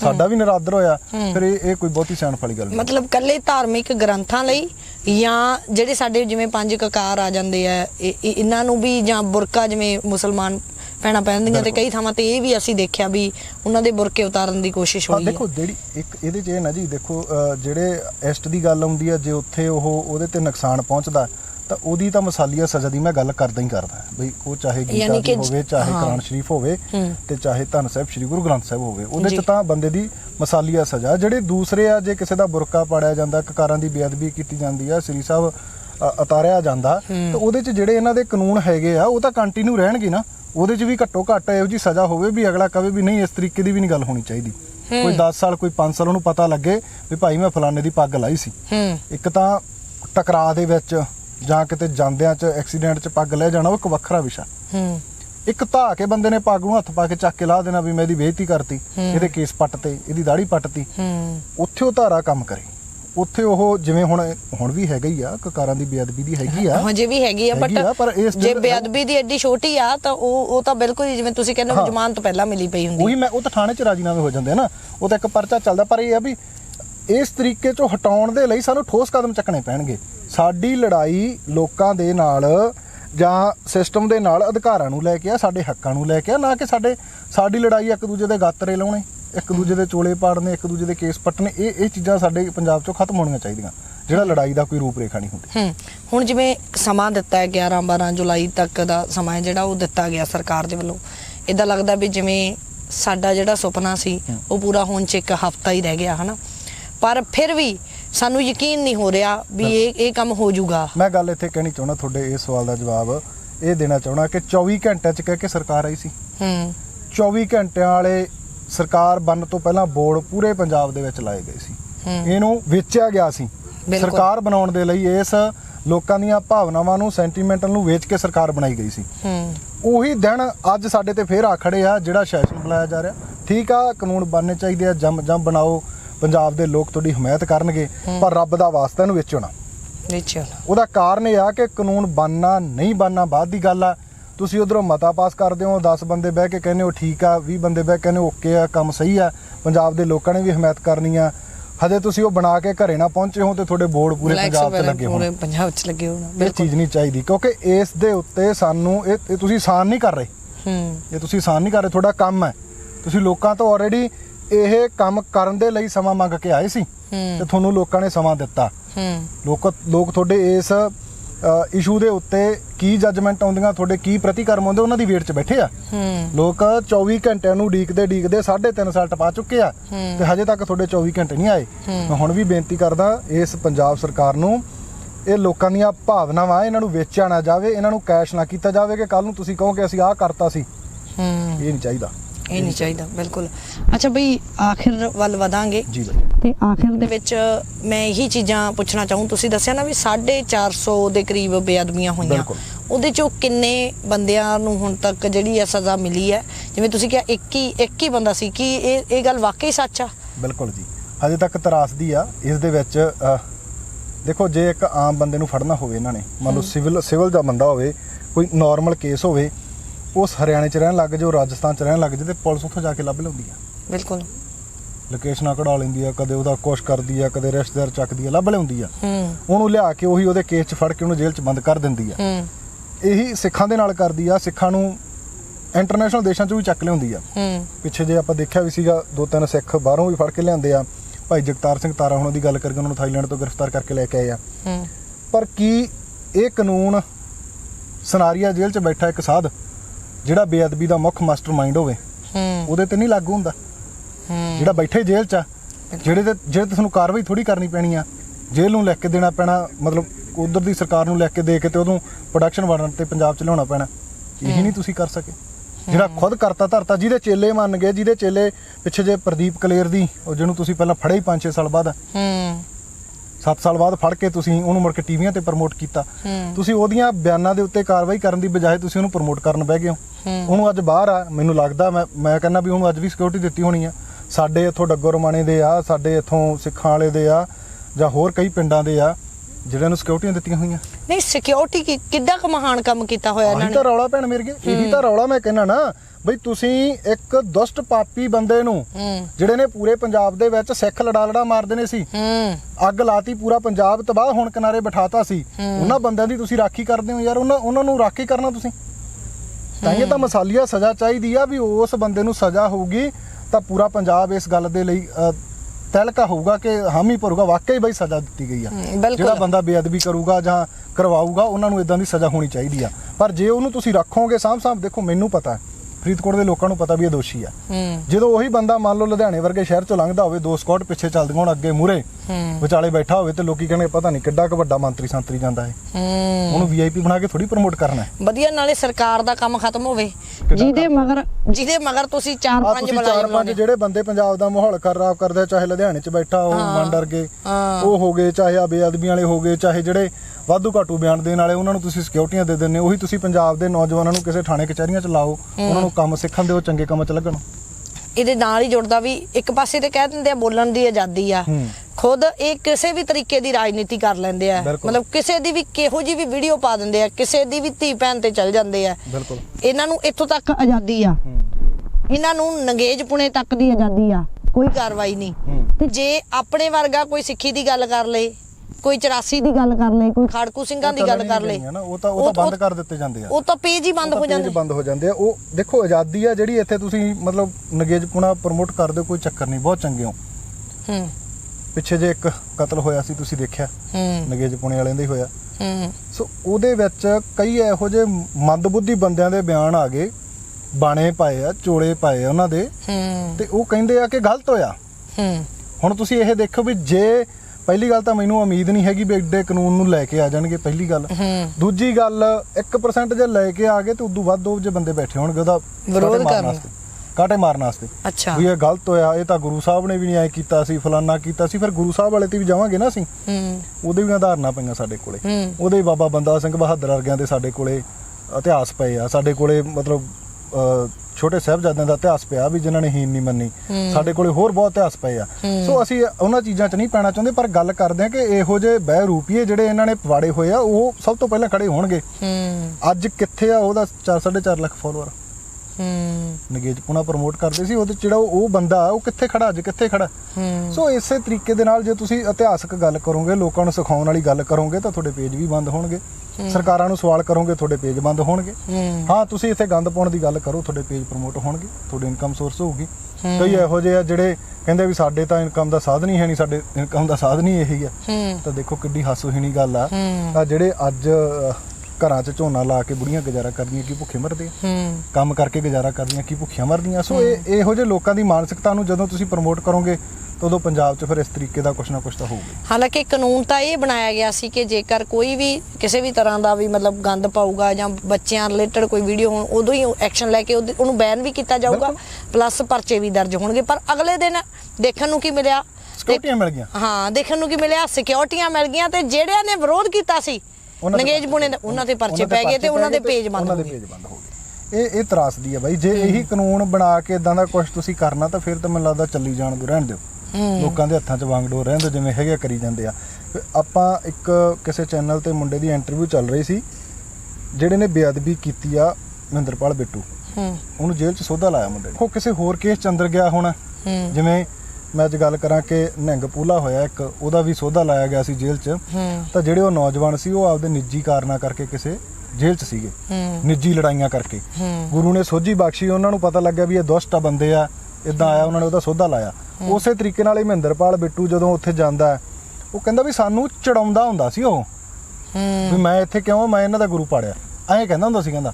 ਸਾਡਾ ਵੀ ਨਰਾਦਰ ਹੋਇਆ ਫਿਰ ਇਹ ਇਹ ਕੋਈ ਬਹੁਤੀ ਸਿਆਣਪ ਵਾਲੀ ਗੱਲ ਨਹੀਂ। ਮਤਲਬ ਕੱਲੇ ਧਾਰਮਿਕ ਗ੍ਰੰਥਾਂ ਲਈ ਜਾਂ ਜਿਹੜੇ ਸਾਡੇ ਜਿਵੇਂ ਪੰਜ ਕਕਾਰ ਆ ਜਾਂਦੇ ਆ ਇਹ- ਇਹ- ਇਹਨਾਂ ਨੂੰ ਵੀ ਜਾਂ ਬੁਰਕਾ ਜਿਵੇਂ ਮੁਸਲਮਾਨ ਪੈਣਾ ਪੈਂਦੀਆਂ ਤੇ ਕਈ ਥਾਵਾਂ ਤੇ ਇਹ ਵੀ ਅਸੀਂ ਦੇਖਿਆ ਵੀ ਉਹਨਾਂ ਦੇ ਬੁਰਕੇ ਉਤਾਰਨ ਦੀ ਕੋਸ਼ਿਸ਼ ਹੋਈ ਹੈ। ਦੇਖੋ ਜਿਹੜੀ ਇੱਕ ਇਹਦੇ 'ਚ ਇਹ ਨਾ ਜੀ ਦੇਖੋ ਜਿਹੜੇ ਐਸਟ ਦੀ ਗੱਲ ਆਉਂਦੀ ਆ ਜੇ ਉੱਥੇ ਉਹ ਉਹਦੇ ਤੇ ਨੁਕਸਾਨ ਪਹੁੰਚਦਾ ਤਾਂ ਉਹਦੀ ਤਾਂ ਮਸਾਲੀਆ ਸਜ਼ਾ ਦੀ ਮੈਂ ਗੱਲ ਕਰਦਾ ਹੀ ਕਰਦਾ। ਬਈ ਉਹ ਚਾਹੇ ਗੀਤਾ ਦੀ ਹੋਵੇ ਚਾਹੇ। ਕੁਰਾਨ ਸ਼ਰੀਫ ਹੋਵੇ। ਤੇ ਚਾਹੇ ਧੰਨ ਸਾਹਿਬ ਸ੍ਰੀ ਗੁਰੂ ਗ੍ਰੰਥ ਸਾਹਿਬ ਹੋਵੇ ਉਹਦੇ। 'ਚ ਤਾਂ ਬੰਦੇ ਦੀ ਮਸਾਲੀਆ ਸਜ਼ਾ। ਜਿਹੜੇ ਦੂਸਰੇ ਆ ਜੇ ਕਿਸੇ ਦਾ ਬੁਰਕਾ ਪਾੜਿਆ ਜਾਂਦਾ ਕਕਾਰਾਂ ਦੀ ਬੇਅਦਬੀ ਕੀਤੀ ਜਾਂਦੀ ਆ ਸ੍ਰੀ ਸਾਹਿਬ ਉਤਾਰਿਆ ਜਾਂਦਾ ਤਾਂ ਉਹਦੇ 'ਚ ਜਿਹੜੇ ਇਹਨਾਂ ਦੇ ਕਾਨੂੰਨ ਹੈਗੇ ਆ ਉਹ ਤਾਂ ਕੰਟੀਨਿਊ ਰਹਿਣਗੇ ਨਾ। ਉਹਦੇ 'ਚ ਵੀ ਘੱਟੋ ਘੱਟ ਇਹੋ ਜੀ ਸਜ਼ਾ ਹੋਵੇ ਵੀ ਅਗਲਾ ਕਵੇ ਵੀ ਨਹੀਂ ਇਸ ਤਰੀਕੇ ਦੀ ਵੀ ਨਹੀਂ ਗੱਲ ਹੋਣੀ ਚਾਹੀਦੀ। ਕੋਈ 10 ਸਾਲ ਕੋਈ 5 ਸਾਲ ਉਹਨੂੰ ਪਤਾ ਲੱਗੇ ਵੀ ਭਾਈ ਮੈਂ ਫਲਾਣੇ ਦੀ ਪੱਗ ਲਾਈ ਸੀ। ਇੱਕ ਤਾਂ ਟਕਰਾਅ ਦੇ ਵਿੱਚ ਜਾਂ ਕਿਤੇ ਜਾਂਦਿਆਂ 'ਚ ਐਕਸੀਡੈਂਟ 'ਚ ਪੱਗ ਲੈ ਜਾਣਾ ਉਹ ਇੱਕ ਵੱਖਰਾ ਵਿਸ਼ਾ। ਹੂੰ। ਇੱਕ ਧਾ ਕੇ ਬੰਦੇ ਨੇ ਪੱਗ ਨੂੰ ਹੱਥ ਪਾ ਕੇ ਚੱਕ ਕੇ ਲਾ ਦੇਣਾ ਵੀ ਮੈਂ ਇਹਦੀ ਬੇਇੱਜ਼ਤੀ ਕਰਤੀ ਇਹਦੇ ਕੇਸ ਪੱਟਤੇ ਇਹਦੀ ਦਾੜੀ ਪੱਟਤੀ। ਹੂੰ। ਉੱਥੇ ਉਹ ਧਾਰਾ ਕੰਮ ਕਰੇ। ਉੱਥੇ ਉਹ ਜਿਵੇਂ ਹੁਣ ਹੁਣ ਵੀ ਹੈਗਾ ਹੀ ਆ ਕਕਾਰਾਂ ਦੀ ਬੇਅਦਬੀ ਦੀ ਹੈਗੀ ਆ। ਹਜੇ ਵੀ ਹੈਗੀ ਆ ਬਟ ਜੇ ਬੇਅਦਬੀ ਦੀ ਐਡੀ ਛੋਟੀ ਆ ਤਾਂ ਉਹ ਉਹ ਤਾਂ ਬਿਲਕੁਲ ਹੀ ਜਿਵੇਂ ਤੁਸੀਂ ਕਹਿੰਦੇ ਹੋ ਹਾਂ। ਜ਼ਮਾਨਤ ਪਹਿਲਾਂ ਮਿਲੀ ਪਈ ਹੁੰਦੀ। ਉਹੀ ਮੈਂ ਉਹ ਤਾਂ ਥਾਣੇ 'ਚ ਰਾਜੀਨਾਮੇ ਹੋ ਜਾਂਦੇ ਨਾ। ਉਹ ਤਾਂ ਇੱਕ ਪਰਚਾ ਚੱਲਦਾ ਪਰ ਇਹ ਆ ਵੀ ਇਸ ਤਰੀਕੇ 'ਚੋਂ ਹਟਾਉਣ ਦੇ ਲਈ ਸਾਨੂੰ ਠੋਸ ਕਦਮ ਚੱਕਣੇ ਪੈਣਗੇ। ਸਾਡੀ ਲੜਾਈ ਲੋਕਾਂ ਦੇ ਨਾਲ ਜਾਂ ਸਿਸਟਮ ਦੇ ਨਾਲ ਅਧਿਕਾਰਾਂ ਨੂੰ ਲੈ ਕੇ ਆ ਸਾਡੇ ਹੱਕਾਂ ਨੂੰ ਲੈ ਕੇ ਆ ਨਾ ਕਿ ਸਾਡੇ ਸਾਡੀ ਲੜਾਈ ਇੱਕ ਦੂਜੇ ਦੇ ਗਾਤਰੇ ਲਾਉਣੇ ਇੱਕ ਦੂਜੇ ਦੇ ਚੋਲੇ ਪਾੜਨੇ ਇੱਕ ਦੂਜੇ ਦੇ ਕੇਸ ਪੱਟਣੇ ਇਹ ਇਹ ਚੀਜ਼ਾਂ ਸਾਡੇ ਪੰਜਾਬ 'ਚੋਂ ਖਤਮ ਹੋਣੀਆਂ ਚਾਹੀਦੀਆਂ ਜਿਹੜਾ ਲੜਾਈ ਦਾ ਕੋਈ ਰੂਪ ਰੇਖਾ ਨਹੀਂ ਹੁੰਦੀ। ਹੂੰ ਹੁਣ ਜਿਵੇਂ ਸਮਾਂ ਦਿੱਤਾ ਹੈ 11 12 ਜੁਲਾਈ ਤੱਕ ਦਾ ਸਮਾਂ ਹੈ ਜਿਹੜਾ ਉਹ ਦਿੱਤਾ ਗਿਆ ਸਰਕਾਰ ਦੇ ਵੱਲੋਂ। ਇਦਾਂ ਲੱਗਦਾ ਵੀ ਜਿਵੇਂ ਸਾਡਾ ਜਿਹੜਾ ਸੁਪਨਾ ਸੀ ਉਹ ਪੂਰਾ ਹੋਣ ਚ ਇੱਕ ਹਫਤਾ ਹੀ ਰਹਿ ਗਿਆ ਹਨਾ। ਪਰ ਫਿਰ ਵੀ ਸਾਨੂੰ ਯਕੀਨ ਨਹੀਂ ਹੋ ਰਿਹਾ ਵੀ ਇਹ ਇਹ ਕੰਮ ਹੋ ਜਾਊਗਾ। ਮੈਂ ਗੱਲ ਇੱਥੇ ਕਹਿਣੀ ਚਾਹੁੰਦਾ ਤੁਹਾਡੇ ਇਸ ਸਵਾਲ ਦਾ ਜਵਾਬ ਇਹ ਦੇਣਾ ਚਾਹੁੰਦਾ ਕਿ 24 ਘੰਟਿਆਂ 'ਚ ਕਹਿ ਕੇ ਸਰਕਾਰ ਆਈ ਸੀ। ਹੂੰ। 24 ਘੰਟਿਆਂ ਵਾਲੇ ਸਰਕਾਰ ਬਣਨ ਤੋਂ ਪਹਿਲਾਂ ਬੋਰਡ ਪੂਰੇ ਪੰਜਾਬ ਦੇ ਵਿੱਚ ਲਾਏ ਗਏ ਸੀ। ਇਹਨੂੰ ਵੇਚਿਆ ਗਿਆ ਸੀ। ਸਰਕਾਰ ਬਣਾਉਣ ਦੇ ਲਈ ਇਸ ਲੋਕਾਂ ਦੀਆਂ ਭਾਵਨਾਵਾਂ ਨੂੰ ਸੈਂਟੀਮੈਂਟਲ ਨੂੰ ਵੇਚ ਕੇ ਸਰਕਾਰ ਬਣਾਈ ਗਈ ਸੀ। ਹੂੰ। ਉਹੀ ਦਿਨ ਅੱਜ ਸਾਡੇ ਤੇ ਫੇਰ ਆ ਖੜੇ ਆ ਜਿਹੜਾ ਸੈਸ਼ਨ ਬੁਲਾਇਆ ਜਾ ਰਿਹਾ। ਠੀਕ ਆ ਕਾਨੂੰਨ ਬਣਨੇ ਚਾਹੀਦੇ ਆ ਜੰਮ ਜੰਮ ਬਣਾਓ। ਪੰਜਾਬ ਦੇ ਲੋਕ ਤੁਹਾਡੀ ਹਮਾਇਤ ਕਰਨਗੇ ਪਰ ਰੱਬ ਦਾ ਵਾਸਤਾ ਇਹਨੂੰ ਵੇਚੋ ਨਾ। ਨਿਚੋ ਉਹਦਾ ਕਾਰਨ ਇਹ ਆ ਕਿ ਕਾਨੂੰਨ ਬਣਨਾ ਨਹੀਂ ਬਣਨਾ ਬਾਅਦ ਦੀ ਗੱਲ ਆ। ਤੁਸੀਂ ਉਧਰੋਂ ਮਤਾ ਪਾਸ ਕਰਦੇ ਹੋ 10 ਬੰਦੇ ਬਹਿ ਕੇ ਕਹਿੰਦੇ ਹੋ ਠੀਕ ਆ 20 ਬੰਦੇ ਬਹਿ ਕੇ ਕਹਿੰਦੇ ਓਕੇ ਆ ਕੰਮ ਸਹੀ ਆ। ਪੰਜਾਬ ਦੇ ਲੋਕਾਂ ਨੇ ਵੀ ਹਮਾਇਤ ਕਰਨੀ ਆ। ਹਜੇ ਤੁਸੀਂ ਉਹ ਬਣਾ ਕੇ ਘਰੇ ਨਾ ਪਹੁੰਚੇ ਹੋ ਤੇ ਤੁਹਾਡੇ ਬੋਰਡ ਪੂਰੇ ਪੰਜਾਬ 'ਚ ਲੱਗੇ ਹੋਣ। ਪੂਰੇ ਪੰਜਾਬ ਚ ਲੱਗੇ ਹੋਣ ਇਹ ਚੀਜ਼ ਨਹੀਂ ਚਾਹੀਦੀ ਕਿਉਂਕਿ ਇਸ ਦੇ ਉੱਤੇ ਸਾਨੂੰ ਇਹ ਤੁਸੀਂ ਆਸਾਨ ਨਹੀਂ ਕਰ ਰਹੇ। ਹੂੰ। ਇਹ ਤੁਸੀਂ ਆਸਾਨ ਨਹੀਂ ਕਰ ਰਹੇ ਤੁਹਾਡਾ ਕੰਮ ਹੈ। ਤੁਸੀਂ ਲੋਕਾਂ ਤੋਂ ਆਲਰੇਡੀ ਇਹ ਕੰਮ ਕਰਨ ਦੇ ਲਈ ਸਮਾਂ ਮੰਗ ਕੇ ਆਏ ਸੀ ਤੇ ਤੁਹਾਨੂੰ ਲੋਕਾਂ ਨੇ ਸਮਾਂ ਦਿੱਤਾ। ਲੋਕ ਲੋਕ ਤੁਹਾਡੇ ਇਸ ਇਸ਼ੂ ਦੇ ਉੱਤੇ ਕੀ ਜੱਜਮੈਂਟ ਆਉਂਦੀਆਂ ਤੁਹਾਡੇ ਕੀ ਪ੍ਰਤੀਕਰਮ ਆਉਂਦੇ ਉਹਨਾਂ ਦੀ ਵੇਟ 'ਚ ਬੈਠੇ ਆ। ਲੋਕ 24 ਘੰਟਿਆਂ ਨੂੰ ਡੀਕਦੇ ਡੀਕਦੇ 3.5 ਸਾਲ ਟਪਾ ਚੁੱਕੇ ਆ ਤੇ ਹਜੇ ਤੱਕ ਤੁਹਾਡੇ 24 ਘੰਟੇ ਨਹੀਂ ਆਏ। ਮੈਂ ਹੁਣ ਵੀ ਬੇਨਤੀ ਕਰਦਾ ਇਸ ਪੰਜਾਬ ਸਰਕਾਰ ਨੂੰ ਇਹ ਲੋਕਾਂ ਦੀਆਂ ਭਾਵਨਾਵਾਂ ਇਹਨਾਂ ਨੂੰ ਵੇਚਿਆ ਨਾ ਜਾਵੇ ਇਹਨਾਂ ਨੂੰ ਕੈਸ਼ ਨਾ ਕੀਤਾ ਜਾਵੇ ਕਿ ਕੱਲ ਨੂੰ ਤੁਸੀਂ ਕਹੋ ਕਿ ਅਸੀਂ ਆਹ ਕਰਤਾ ਸੀ। ਇਹ ਨਹੀਂ ਚਾਹੀਦਾ। ਇਹ ਨਹੀਂ ਚਾਹੀਦਾ ਬਿਲਕੁਲ। ਅੱਛਾ ਬਈ ਆਖਿਰ ਵੱਲ ਵਧਾਂਗੇ। ਜੀ ਤੇ ਆਖਿਰ ਦੇ ਵਿੱਚ ਮੈਂ ਇਹੀ ਚੀਜ਼ਾਂ ਪੁੱਛਣਾ ਚਾਹੂੰ ਤੁਸੀਂ ਦੱਸਿਆ ਨਾ ਵੀ 450 ਦੇ ਕਰੀਬ ਬੇਅਦਬੀਆਂ ਹੋਈਆਂ। ਉਹਦੇ ਚੋਂ ਕਿੰਨੇ ਬੰਦਿਆਂ ਨੂੰ ਹੁਣ ਤੱਕ ਜਿਹੜੀ ਹੈ ਸਜ਼ਾ ਮਿਲੀ ਹੈ? ਜਿਵੇਂ ਤੁਸੀਂ ਕਿਹਾ ਇੱਕ ਹੀ ਇੱਕ ਹੀ ਬੰਦਾ ਸੀ। ਕੀ ਇਹ ਇਹ ਗੱਲ ਵਾਕਈ ਸੱਚ ਆ? ਬਿਲਕੁਲ ਜੀ। ਹਜੇ ਤੱਕ ਤਰਾਸਦੀ ਆ। ਇਸ ਦੇ ਵਿੱਚ ਦੇਖੋ ਜੇ ਇੱਕ ਆਮ ਬੰਦੇ ਨੂੰ ਫੜਨਾ ਹੋਵੇ ਇਹਨਾਂ ਨੇ ਮੰਨ ਲਓ ਸਿਵਲ ਸਿਵਲ ਦਾ ਬੰਦਾ ਹੋਵੇ ਕੋਈ ਨਾਰਮਲ ਕੇਸ ਹੋਵੇ ਉਸ ਹਰਿਆਣੇ 'ਚ ਰਹਿਣ ਲੱਗ ਜਾਓ ਰਾਜਸਥਾਨ 'ਚ ਰਹਿਣ ਲੱਗ ਜਾਏ ਤੇ ਪੁਲਿਸ ਉੱਥੋਂ ਜਾ ਕੇ ਲੱਭ ਲੈਂਦੀ ਆ। ਬਿਲਕੁਲ। ਲੋਕੇਸ਼ਨਾਂ ਕਢਾ ਲੈਂਦੀ ਆ ਕਦੇ ਉਹਦਾ ਕੁਛ ਕਰਦੀ ਆ ਕਦੇ ਰਿਸ਼ਤੇਦਾਰ ਚੱਕਦੀ ਆ ਲੱਭ ਲੈਂਦੀ ਆ। ਹੂੰ। ਉਹਨੂੰ ਲਿਆ ਕੇ ਉਹੀ ਉਹਦੇ ਕੇਸ 'ਚ ਫੜ ਕੇ ਉਹਨੂੰ ਜੇਲ੍ਹ 'ਚ ਬੰਦ ਕਰ ਦਿੰਦੀ ਆ। ਹੂੰ। ਇਹੀ ਸਿੱਖਾਂ ਦੇ ਨਾਲ ਕਰਦੀ ਆ ਸਿੱਖਾਂ ਨੂੰ ਇੰਟਰਨੈਸ਼ਨਲ ਦੇਸ਼ਾਂ 'ਚ ਵੀ ਚੱਕ ਲਿਆਉਂਦੀ ਆ। ਹੂੰ। ਪਿੱਛੇ ਜੇ ਆਪਾਂ ਦੇਖਿਆ ਵੀ ਸੀਗਾ ਦੋ ਤਿੰਨ ਸਿੱਖ ਬਾਹਰੋਂ ਵੀ ਫੜ ਕੇ ਲਿਆਂਦੇ ਆ। ਭਾਈ ਜਗਤਾਰ ਸਿੰਘ ਤਾਰਾ ਹੁਣ ਦੀ ਗੱਲ ਕਰਕੇ ਉਹਨਾਂ ਨੂੰ ਥਾਈਲੈਂਡ ਤੋਂ ਗ੍ਰਿਫਤਾਰ ਕਰਕੇ ਲੈ ਕੇ ਆਏ ਆ। ਹੂੰ। ਪਰ ਕੀ ਇਹ ਕਾਨੂੰਨ ਸਨਾਰੀਆ ਜੇਲ੍ਹ 'ਚ ਬੈਠਾ ਇੱਕ ਸਾਧ? ਜਿਹੜਾ ਬੇਅਦਬੀ ਦਾ ਮੁੱਖ ਮਾਸਟਰਮਾਈਂਡ ਹੋਵੇ ਹੂੰ। ਉਹਦੇ ਤੇ ਨਹੀਂ ਲਾਗੂ ਹੁੰਦਾ। ਹੂੰ। ਜਿਹੜਾ ਬੈਠੇ ਜੇਲ੍ਹ 'ਚ ਆ ਜਿਹੜੇ ਤੇ ਜਿਹੜੇ ਤੇ ਤੁਹਾਨੂੰ ਕਾਰਵਾਈ ਥੋੜੀ ਕਰਨੀ ਪੈਣੀ ਆ ਜੇਲ੍ਹ ਨੂੰ ਲਿਖ ਕੇ ਦੇਣਾ ਪੈਣਾ ਮਤਲਬ ਉਧਰ ਦੀ ਸਰਕਾਰ ਨੂੰ ਲਿਖ ਕੇ ਦੇ ਕੇ ਤੇ ਉਹਨੂੰ ਪ੍ਰੋਡਕਸ਼ਨ ਵਾਰਨ ਤੇ ਪੰਜਾਬ 'ਚ ਲਿਆਉਣਾ ਪੈਣਾ। ਇਹੀ ਨਹੀਂ ਤੁਸੀਂ ਕਰ ਸਕੇ। ਜਿਹੜਾ ਖੁਦ ਕਰਤਾ ਧਰਤਾ ਜਿਹਦੇ ਚੇਲੇ ਮੰਨ ਗਏ ਜਿਹਦੇ ਚੇਲੇ ਪਿੱਛੇ ਜੇ ਪ੍ਰਦੀਪ ਕਲੇਰ ਦੀ ਉਹ ਜਿਹਨੂੰ ਤੁਸੀਂ ਪਹਿਲਾਂ ਫੜੇ ਹੀ 5-6 ਸਾਲ ਬਾਅਦ। ਹੂੰ। 7 ਸਾਲ ਬਾਅਦ ਫੜ ਕੇ ਤੁਸੀਂ ਉਹਨੂੰ ਮੁੜ ਕੇ ਟੀਵੀਆਂ ਤੇ ਪ੍ਰਮੋਟ ਕੀਤਾ। ਹੂੰ। ਤੁਸੀਂ ਉਹਦੀਆਂ ਬਿਆਨਾਂ ਦੇ ਉੱਤੇ ਕਾਰਵਾਈ ਕਰਨ ਦੀ ਬਜਾਏ ਤੁਸੀਂ ਉਹਨੂੰ ਪ੍ਰਮੋਟ ਕਰਨ ਬਹਿ ਗਏ ਹੂੰ। ਉਹਨੂੰ ਅੱਜ ਬਾਹਰ ਆ ਮੈਨੂੰ ਲੱਗਦਾ ਮੈਂ ਮੈਂ ਕਹਿੰਦਾ ਵੀ ਉਹਨੂੰ ਅੱਜ ਵੀ ਸਿਕਿਉਰਿਟੀ ਦਿੱਤੀ ਹੋਣੀ ਆ। ਸਾਡੇ ਇੱਥੋਂ ਡੱਗੋ ਰਮਾਣੇ ਦੇ ਆ ਸਾਡੇ ਇੱਥੋਂ ਸਿੱਖਾਂ ਵਾਲੇ ਦੇ ਆ ਜਾਂ ਹੋਰ ਕਈ ਪਿੰਡਾਂ ਦੇ ਆ ਜਿਹੜਿਆਂ ਨੂੰ ਸਿਕਿਉਰਿਟੀਆਂ ਦਿੱਤੀਆਂ ਹੋਈਆਂ। ਨਹੀਂ ਸਿਕਿਉਰਿਟੀ ਕਿੱਡਾ ਕੁ ਮਹਾਨ ਕੰਮ ਕੀਤਾ ਹੋਇਆ ਇਹਨਾਂ ਆਹੀ ਨੇ? ਤਾਂ ਰੌਲਾ ਭੈਣ ਮੇਰੇ ਇਹੀ ਤਾਂ ਰੌਲਾ ਮੈਂ ਕਹਿੰਦਾ ਨਾ ਬਈ ਤੁਸੀਂ ਇੱਕ ਦੁਸ਼ਟ ਪਾਪੀ ਬੰਦੇ ਨੂੰ ਹੂੰ। ਜਿਹੜੇ ਨੇ ਪੂਰੇ ਪੰਜਾਬ ਦੇ ਵਿੱਚ ਸਿੱਖ ਲੜਾ ਲੜਾ ਮਾਰਦੇ ਨੇ ਸੀ ਹੂੰ। ਅੱਗ ਲਾਤੀ ਪੂਰਾ ਪੰਜਾਬ ਤਬਾਹ ਹੋਣ ਕਿਨਾਰੇ ਬਿਠਾਤਾ ਸੀ ਉਹਨਾਂ ਬੰਦਿਆਂ ਦੀ ਤੁਸੀਂ ਰਾਖੀ ਕਰਦੇ ਹੋ ਯਾਰ ਉਹਨਾਂ ਉਹਨਾਂ ਨੂੰ ਰਾਖੀ ਕਰਨਾ ਤੁਸੀਂ। ਤਾਂ ਇਹ ਤਾਂ ਮਸਾਲੀਆ ਸਜ਼ਾ ਚਾਹੀਦੀ ਆ ਵੀ ਉਸ ਬੰਦੇ ਨੂੰ ਸਜ਼ਾ ਹੋਊਗੀ ਤਾਂ ਪੂਰਾ ਪੰਜਾਬ ਇਸ ਗੱਲ ਦੇ ਲਈ ਤਹਿਲਕਾ ਹੋਊਗਾ ਕਿ ਹਾਮੀ ਭਰੂਗਾ। ਵਾਕਈ ਬਈ ਸਜ਼ਾ ਦਿੱਤੀ ਗਈ ਆ। ਜਿਹੜਾ ਬੰਦਾ ਬੇਅਦਬੀ ਕਰੂਗਾ ਜਾਂ ਕਰਵਾਊਗਾ ਉਹਨਾਂ ਨੂੰ ਇਦਾਂ ਦੀ ਸਜ਼ਾ ਹੋਣੀ ਚਾਹੀਦੀ ਆ। ਪਰ ਜੇ ਉਹਨੂੰ ਤੁਸੀਂ ਰੱਖੋਗੇ ਸਾਂਭ ਸਾਂਭ ਦੇਖੋ ਮੈਨੂੰ ਪਤਾ ਹੈ, ਫਰੀਦਕੋਟ ਦੇ ਲੋਕਾਂ ਨੂੰ ਪਤਾ ਵੀ ਇਹ ਦੋਸ਼ੀ ਆ। ਜਦੋਂ ਉਹੀ ਬੰਦਾ ਮੰਨ ਲਓ ਲੁਧਿਆਣੇ ਵਰਗੇ ਸ਼ਹਿਰ ਚੋਂ ਲੰਘਦਾ ਹੋਵੇ ਦੋ ਸਕਾਟ ਪਿੱਛੇ ਚੱਲਦੀਆਂ ਹੋਣ ਅੱਗੇ ਮੂਰੇ ਵਿਚਾਲੇ ਬੈਠਾ ਹੋਵੇ ਤੇ ਲੋਕੀ ਕਹਿੰਦੇ ਪਤਾ ਨਹੀਂ ਕਿੱਡਾ ਕੁ ਵੱਡਾ ਮੰਤਰੀ ਸੰਤਰੀ ਜਾਂਦਾ ਹੈ। ਹੂੰ। ਉਹਨੂੰ ਵੀਆਈਪੀ ਬਣਾ ਕੇ ਥੋੜੀ ਪ੍ਰਮੋਟ ਕਰਨਾ ਹੈ। ਵਧੀਆ ਨਾਲੇ ਸਰਕਾਰ ਦਾ ਕੰਮ ਖਤਮ ਹੋਵੇ। ਜਿਹਦੇ ਮਗਰ ਜਿਹਦੇ ਮਗਰ ਤੁਸੀਂ ਚਾਰ ਪੰਜ ਤੁਸੀਂ ਚਾਰ ਪੰਜ ਜਿਹੜੇ ਬੰਦੇ ਪੰਜਾਬ ਦਾ ਮਾਹੌਲ ਖਰਾਬ ਕਰਦੇ ਚਾਹੇ ਲੁਧਿਆਣੇ 'ਚ ਬੈਠਾ ਉਹ ਮਨ ਡਰ ਗਏ ਹਾਂ। ਉਹ ਹੋ ਗਏ ਚਾਹੇ ਆ ਬੇਅਦਬੀਆਂ ਵਾਲੇ ਹੋ ਗਏ ਚਾਹੇ ਜਿਹੜੇ ਵਾਧੂ ਘਾਟੂ ਬਿਆਨ ਦੇਣ ਵਾਲੇ ਉਹਨਾਂ ਨੂੰ ਤੁਸੀਂ ਸਿਕਿਉਰਟੀਆਂ ਦੇ ਦਿੰਦੇ ਉਹੀ ਤੁਸੀਂ ਪੰਜਾਬ ਦੇ ਨੌਜਵਾਨਾਂ ਨੂੰ ਕਿਸੇ ਥਾਣੇ ਕਚਹਿਰੀਆਂ 'ਚ ਲਾਓ ਉਹਨਾਂ ਨੂੰ ਕੰਮ ਸਿੱਖਣ ਦਿਓ ਚੰਗੇ ਕੰਮ 'ਚ ਲੱਗਣ। ਇਹਦੇ ਨਾਲ ਹੀ ਜੁੜਦਾ ਵੀ ਇੱਕ ਪਾਸੇ ਤੇ ਕਹਿ ਦਿੰਦੇ ਆ ਬੋਲਣ ਦੀ ਆਜ਼ਾਦੀ ਆ। ਖੁਦ ਇਹ ਕਿਸੇ ਵੀ ਤਰੀਕੇ ਦੀ ਰਾਜਨੀਤੀ ਕਰ ਲੈਂਦੇ ਆ। ਮਤਲਬ ਕਿਸੇ ਦੀ ਵੀ ਕਿਹੋ ਜੀ ਵੀ ਵੀਡੀਓ ਪਾ ਦਿੰਦੇ ਆ ਕਿਸੇ ਦੀ ਵੀ ਧੀ ਭੈਣ ਤੇ ਚੱਲ ਜਾਂਦੇ ਆ। ਬਿਲਕੁਲ। ਇਹਨਾਂ ਨੂੰ ਇੱਥੋਂ ਤੱਕ ਆਜ਼ਾਦੀ ਆ। ਇਹਨਾਂ ਨੂੰ ਨੰਗੇਜ ਪੁਣੇ ਤੱਕ ਦੀ ਆਜ਼ਾਦੀ ਆ। ਕੋਈ ਕਾਰਵਾਈ ਨਹੀਂ। ਤੇ ਜੇ ਆਪਣੇ ਵਰਗਾ ਕੋਈ ਸਿੱਖੀ ਦੀ ਗੱਲ ਕਰ ਲੇ ਕੋਈ 84 ਦੀ ਗੱਲ ਕਰ ਲੈ ਕੋਈ ਖਾੜਕੂ ਸਿੰਘਾਂ ਦੀ ਗੱਲ ਕਰ ਲੇ ਉਹ ਤਾਂ ਉਹ ਤਾਂ ਬੰਦ ਕਰ ਦਿੱਤੇ ਜਾਂਦੇ ਆ। ਉਹ ਤਾਂ ਪੇਜ ਹੀ ਬੰਦ ਹੋ ਪੇਜ ਜਾਂਦੇ। ਬੰਦ ਹੋ ਜਾਂਦੇ ਆ। ਉਹ ਦੇਖੋ ਆਜ਼ਾਦੀ ਆ ਜਿਹੜੀ ਇੱਥੇ ਤੁਸੀਂ ਮਤਲਬ ਨਗੇਜ ਪੁਣਾ ਪ੍ਰਮੋਟ ਕਰਦੇ ਕੋਈ ਚੱਕਰ ਨਹੀਂ ਬਹੁਤ ਚੰਗੇ ਹੋ। ਹੂੰ। ਪਿੱਛੇ ਜੇ ਇੱਕ ਕਤਲ ਹੋਇਆ ਸੀ ਤੁਸੀਂ ਦੇਖਿਆ? ਹੂੰ। ਨਗੇਜ ਪੁਣੇ ਵਾਲਿਆਂ ਦਾ ਹੀ ਹੋਇਆ। ਹੂੰ। ਸੋ ਉਹਦੇ ਵਿੱਚ ਕਈ ਇਹੋ ਜਿਹੇ ਮੰਦਬੁੱਧੀ ਬੰਦਿਆਂ ਦੇ ਬਿਆਨ ਆ ਗਏ। ਬਾਣੇ ਪਾਏ ਆ ਚੋਲੇ ਪਾਏ ਆ ਉਹਨਾਂ ਦੇ। ਹੂੰ। ਤੇ ਉਹ ਕਹਿੰਦੇ ਆ ਕਿ ਗਲਤ ਹੋਇਆ। ਹੂੰ। ਹੁਣ ਤੁਸੀਂ ਇਹ ਦੇਖੋ ਵੀ ਜੇ ਪਹਿਲੀ ਗੱਲ ਤਾਂ ਮੈਨੂੰ ਉਮੀਦ ਨਹੀਂ ਹੈਗੀ ਵੀ ਐਡੇ ਕਾਨੂੰਨ ਨੂੰ ਲੈ ਕੇ ਆ ਜਾਣਗੇ ਪਹਿਲੀ ਗੱਲ। ਹੂੰ। ਦੂਜੀ ਗੱਲ 1% ਜੇ ਲੈ ਕੇ ਆ ਗਏ ਤੇ ਉਦੋਂ ਵੱਧ ਉਹ ਜੇ ਬੰਦੇ ਬੈਠੇ ਹੋਣਗੇ ਉਹਦਾ ਵਿਰੋਧ ਕਰਨ। ਕਾਟੇ ਮਾਰਨ ਵਾਸਤੇ? ਅੱਛਾ। ਵੀ ਇਹ ਗਲਤ ਹੋਇਆ ਇਹ ਤਾਂ ਗੁਰੂ ਸਾਹਿਬ ਨੇ ਵੀ ਨਹੀਂ ਐ ਕੀਤਾ ਸੀ ਫਲਾਨਾ ਕੀਤਾ ਸੀ ਫਿਰ ਗੁਰੂ ਸਾਹਿਬ ਵਾਲੇ ਤੇ ਵੀ ਜਾਵਾਂਗੇ ਨਾ ਅਸੀਂ। ਹੂੰ। ਉਹਦੇ ਵੀ ਆਧਾਰਨਾ ਪਈਆਂ ਸਾਡੇ ਕੋਲੇ। ਹੂੰ। ਉਹਦੇ ਬਾਬਾ ਬੰਦਾ ਸਿੰਘ ਬਹਾਦਰ ਵਰਗਿਆਂ ਦੇ ਸਾਡੇ ਕੋਲੇ ਇਤਿਹਾਸ ਪਏ ਆ। ਸਾਡੇ ਕੋਲੇ ਮਤਲਬ ਛੋਟੇ ਸਾਹਿਬਜ਼ਾਦਿਆਂ ਦਾ ਇਤਿਹਾਸ ਪਿਆ ਵੀ ਜਿਨ੍ਹਾਂ ਨੇ ਹੀਨ ਨਹੀਂ ਮੰਨੀ। ਸਾਡੇ ਕੋਲੇ ਹੋਰ ਬਹੁਤ ਇਤਿਹਾਸ ਪਏ ਆ। ਸੋ ਅਸੀਂ ਉਹਨਾਂ ਚੀਜ਼ਾਂ 'ਚ ਨਹੀਂ ਪੈਣਾ ਚਾਹੁੰਦੇ ਪਰ ਗੱਲ ਕਰਦੇ ਆ ਕਿ ਇਹੋ ਜਿਹੇ ਬਹਿ ਰੂਪੀਏ ਜਿਹੜੇ ਇਹਨਾਂ ਨੇ ਪਵਾੜੇ ਹੋਏ ਆ ਉਹ ਸਭ ਤੋਂ ਪਹਿਲਾਂ ਖੜੇ ਹੋਣਗੇ। ਹੂੰ। ਅੱਜ ਕਿੱਥੇ ਆ ਉਹਦਾ 4.5 ਲੱਖ ਫਾਲੋਅਰ ਹੂੰ। ਨਗੇਜ ਪੁਣਾ ਪ੍ਰਮੋਟ ਕਰਦੇ ਸੀ ਉਹਦੇ ਜਿਹੜਾ ਉਹ ਬੰਦਾ ਉਹ ਕਿੱਥੇ ਖੜਾ ਅੱਜ ਕਿੱਥੇ ਖੜਾ? ਹੂੰ। ਸੋ ਇਸੇ ਤਰੀਕੇ ਦੇ ਨਾਲ ਜੇ ਤੁਸੀਂ ਇਤਿਹਾਸਕ ਗੱਲ ਕਰੋਗੇ ਲੋਕਾਂ ਨੂੰ ਸਿਖਾਉਣ ਵਾਲੀ ਗੱਲ ਕਰੋਗੇ ਤਾਂ ਤੁਹਾਡੇ ਪੇਜ ਵੀ ਬੰਦ ਹੋਣਗੇ। ਸਰਕਾਰਾਂ ਨੂੰ ਸਵਾਲ ਕਰੋਗੇ ਤੁਹਾਡੇ ਪੇਜ ਬੰਦ ਹੋਣਗੇ। ਹੂੰ। ਤੁਸੀਂ ਇੱਥੇ ਗੰਦ ਪਾਉਣ ਦੀ ਗੱਲ ਕਰੋ ਤੁਹਾਡੇ ਪੇਜ ਪ੍ਰਮੋਟ ਹੋਣਗੇ ਤੁਹਾਡੀ ਇਨਕਮ ਸੋਰਸ ਹੋਊਗੀ। ਕਈ ਇਹੋ ਜਿਹੇ ਆ ਜਿਹੜੇ ਕਹਿੰਦੇ ਵੀ ਸਾਡੇ ਤਾਂ ਇਨਕਮ ਦਾ ਸਾਧਨ ਹੀ ਹੈ ਨਹੀਂ ਸਾਡੇ ਇਨਕਮ ਦਾ ਸਾਧਨ ਹੀ ਇਹੀ ਆ। ਹੂੰ। ਤਾਂ ਦੇਖੋ ਕਿੱਡੀ ਹਾਸੋਹੀਣੀ ਗੱਲ ਆ। ਆ ਜਿਹੜੇ ਅੱਜ ਘਰਾਂ 'ਚ ਝੋਨਾ ਲਾ ਕੇ ਬੁੜੀਆਂ ਗੁਜ਼ਾਰਾ ਕਰਦੀਆਂ ਕੀ ਭੁੱਖੇ ਮਰਦੇ ਹੂੰ ਕੰਮ ਕਰਕੇ ਗੁਜ਼ਾਰਾ ਕਰਦੀਆਂ ਕੀ ਭੁੱਖੀਆਂ ਮਰਦੀਆਂ? ਸੋ ਇਹ ਇਹੋ ਜਿਹੇ ਲੋਕਾਂ ਦੀ ਮਾਨਸਿਕਤਾ ਨੂੰ ਜਦੋਂ ਤੁਸੀਂ ਪ੍ਰਮੋਟ ਕਰੋਗੇ ਤਾਂ ਉਦੋਂ ਪੰਜਾਬ 'ਚ ਫਿਰ ਇਸ ਤਰੀਕੇ ਦਾ ਕੁਛ ਨਾ ਕੁਛ ਤਾਂ ਹੋਊਗਾ। ਹਾਲਾਂਕਿ ਕਾਨੂੰਨ ਤਾਂ ਇਹ ਬਣਾਇਆ ਗਿਆ ਸੀ ਕਿ ਜੇਕਰ ਕੋਈ ਵੀ ਕਿਸੇ ਵੀ ਤਰ੍ਹਾਂ ਦਾ ਵੀ ਮਤਲਬ ਗੰਦ ਪਾਊਗਾ ਜਾਂ ਬੱਚਿਆਂ ਰਿਲੇਟਡ ਕੋਈ ਵੀਡੀਓ ਹੋਣ ਉਦੋਂ ਹੀ ਐਕਸ਼ਨ ਲੈ ਕੇ ਉਹਦੇ- ਉਹਨੂੰ ਬੈਨ ਵੀ ਕੀਤਾ ਜਾਊਗਾ ਪਲੱਸ ਪਰਚੇ ਵੀ ਦਰਜ ਹੋਣਗੇ। ਪਰ ਅਗਲੇ ਦਿਨ ਦੇਖਣ ਨੂੰ ਕੀ ਮਿਲਿਆ? ਸਿਕਿਉਰਟੀਆਂ ਮਿਲ ਗਈਆਂ। ਹਾਂ ਦੇਖਣ ਨੂੰ ਕੀ ਮਿਲਿਆ? ਸਿਕਿਉਰਟੀਆਂ ਮਿਲ ਗਈਆਂ ਤੇ ਜਿਹੜਿਆਂ ਨੇ ਵਿਰੋਧ ਕੀਤਾ ਸੀ ਨਗੇਜ ਬੁਣੇ ਦੇ ਉਹਨਾਂ ਤੇ ਪਰਚੇ ਦੇ ਪੈ ਗਏ ਤੇ ਉਹਨਾਂ ਦੇ ਪੇਜ ਬੰਦ ਉਹਨਾਂ ਹੋ ਦੇ ਗਏ। ਪੇਜ ਬੰਦ ਹੋ ਗਏ। ਇਹ ਇਹ ਤਰਾਸਦੀ ਹੈ ਬਾਈ। ਜੇ ਇਹੀ ਕਾਨੂੰਨ ਬਣਾ ਕੇ ਇਦਾਂ ਦਾ ਕੁਝ ਤੁਸੀਂ ਕਰਨਾ ਤਾਂ ਫਿਰ ਤਾਂ ਮੈਨੂੰ ਲੱਗਦਾ ਚੱਲੀ ਜਾਣ ਦਿਓ ਰਹਿਣ ਦਿਓ। ਲੋਕਾਂ ਦੇ ਹੱਥਾਂ 'ਚ ਵਾਂਗਡੋਰ ਰਹਿਣ ਦਿਓ ਜਿਵੇਂ ਹੈਗੇ ਆ ਕਰੀ ਜਾਂਦੇ ਆ। ਆਪਾਂ ਇੱਕ ਕਿਸੇ ਚੈਨਲ ਤੇ ਮੁੰਡੇ ਦੀ ਇੰਟਰਵਿਊ ਚੱਲ ਰਹੀ ਸੀ ਜਿਹੜੇ ਨੇ ਬੇਅਦਬੀ ਕੀਤੀ ਆ ਮਹਿੰਦਰਪਾਲ ਬਿੱਟੂ। ਹੂੰ। ਉਹਨੂੰ ਜੇਲ੍ਹ 'ਚ ਸੋਧਾ ਲਾਇਆ ਮੁੰਡੇ ਨੇ। ਉਹ ਕਿਸੇ ਹੋਰ ਕੇਸ 'ਚ ਅੰਦਰ ਗਿਆ ਹੋਣਾ। ਜਿਵੇਂ ਮੈਂ ਅੱਜ ਗੱਲ ਕਰਾਂ ਕਿ ਨਿਹੰਗ ਪੂਲਾ ਹੋਇਆ ਇੱਕ, ਉਹਦਾ ਵੀ ਸੋਧਾ ਲਾਇਆ ਗਿਆ ਸੀ ਜੇਲ੍ਹ 'ਚ। ਤਾਂ ਜਿਹੜੇ ਉਹ ਨੌਜਵਾਨ ਸੀ, ਉਹ ਆਪਦੇ ਨਿੱਜੀ ਕਾਰਨਾਂ ਕਰਕੇ ਕਿਸੇ ਜੇਲ੍ਹ 'ਚ ਸੀਗੇ। ਨਿੱਜੀ ਲੜਾਈਆਂ ਕਰਕੇ। ਗੁਰੂ ਨੇ ਸੋਝੀ ਬਖਸ਼ੀ, ਉਹਨਾਂ ਨੂੰ ਪਤਾ ਲੱਗਿਆ ਵੀ ਇਹ ਦੁਸ਼ਟ ਆ ਬੰਦੇ ਆ ਇਦਾਂ ਆਇਆ, ਉਹਨਾਂ ਨੇ ਉਹਦਾ ਸੋਧਾ ਲਾਇਆ। ਉਸੇ ਤਰੀਕੇ ਨਾਲ ਹੀ ਮਹਿੰਦਰਪਾਲ ਬਿੱਟੂ ਜਦੋਂ ਉੱਥੇ ਜਾਂਦਾ, ਉਹ ਕਹਿੰਦਾ ਵੀ ਸਾਨੂੰ ਚੜਾਉਂਦਾ ਹੁੰਦਾ ਸੀ ਉਹ। ਵੀ ਮੈਂ ਇੱਥੇ ਕਿਉਂ, ਮੈਂ ਇਹਨਾਂ ਦਾ ਗੁਰੂ ਪਾੜਿਆ। ਐਂ ਕਹਿੰਦਾ ਹੁੰਦਾ ਸੀ, ਕਹਿੰਦਾ।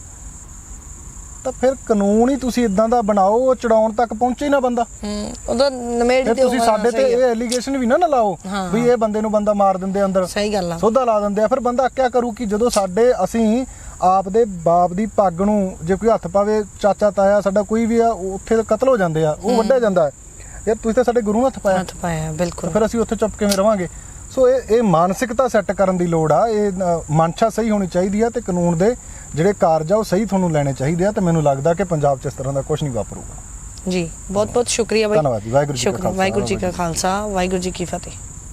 ਤਾਂ ਫਿਰ ਕਾਨੂੰਨ ਹੀ ਤੁਸੀਂ ਇਦਾਂ ਦਾ ਬਣਾਓ ਉਹ ਚੜਾਉਣ ਤੱਕ ਪਹੁੰਚੇ ਹੀ ਨਾ ਬੰਦਾ। ਹੂੰ ਉਹਦਾ ਨਮੇੜ ਦਿਓ ਤੁਸੀਂ ਸਾਡੇ ਤੇ ਇਹ ਐਲੀਗੇਸ਼ਨ ਵੀ ਨਾ ਨਾ ਲਾਓ। ਵੀ ਇਹ ਬੰਦੇ ਨੂੰ ਬੰਦਾ ਮਾਰ ਦਿੰਦੇ ਅੰਦਰ। ਸਹੀ ਗੱਲ ਆ। ਸੋਧਾ ਲਾ ਦਿੰਦੇ ਆ ਫਿਰ ਬੰਦਾ ਕਿਆ ਕਰੂ ਕਿ ਜਦੋਂ ਸਾਡੇ ਅਸੀਂ ਆਪ ਦੇ ਬਾਪ ਦੀ ਪੱਗ ਨੂੰ ਜੇ ਕੋਈ ਹੱਥ ਪਾਵੇ ਚਾਚਾ ਤਾਇਆ ਸਾਡਾ ਕੋਈ ਵੀ ਆ ਉੱਥੇ ਤਾਂ ਕਤਲ ਹੋ ਜਾਂਦੇ ਆ ਉਹ ਵੱਢਿਆ ਜਾਂਦਾ ਯਾਰ ਤੁਸੀਂ ਤਾਂ ਸਾਡੇ ਗੁਰੂ ਨੂੰ ਹੱਥ ਪਾਇਆ। ਹੱਥ ਪਾਇਆ ਬਿਲਕੁਲ। ਫਿਰ ਅਸੀਂ ਉੱਥੇ ਚੁੱਪ ਕਿਵੇਂ ਰਵਾਂਗੇ? ਸੋ ਇਹ ਇਹ ਮਾਨਸਿਕਤਾ ਸੈੱਟ ਕਰਨ ਦੀ ਲੋੜ ਆ। ਇਹ ਮਨਸ਼ਾ ਸਹੀ ਹੋਣੀ ਚਾਹੀਦੀ ਆ ਤੇ ਕਾਨੂੰਨ ਦੇ ਜਿਹੜੇ ਕਾਰਜ ਆ ਉਹ ਸਹੀ ਤੁਹਾਨੂੰ ਲੈਣੇ ਚਾਹੀਦੇ ਆ ਤੇ ਮੈਨੂੰ ਲੱਗਦਾ ਕਿ ਪੰਜਾਬ 'ਚ ਇਸ ਤਰ੍ਹਾਂ ਦਾ ਕੁਝ ਨਹੀਂ ਵਾਪਰੂਗਾ। ਜੀ ਬਹੁਤ ਬਹੁਤ ਸ਼ੁਕਰੀਆ ਬਾਈ। ਧੰਨਵਾਦ ਜੀ ਵਾਹਿਗੁਰੂ ਜੀ ਕਾ ਖਾਲਸਾ ਵਾਹਿਗੁਰੂ ਜੀ ਕੀ ਫਤਿਹ।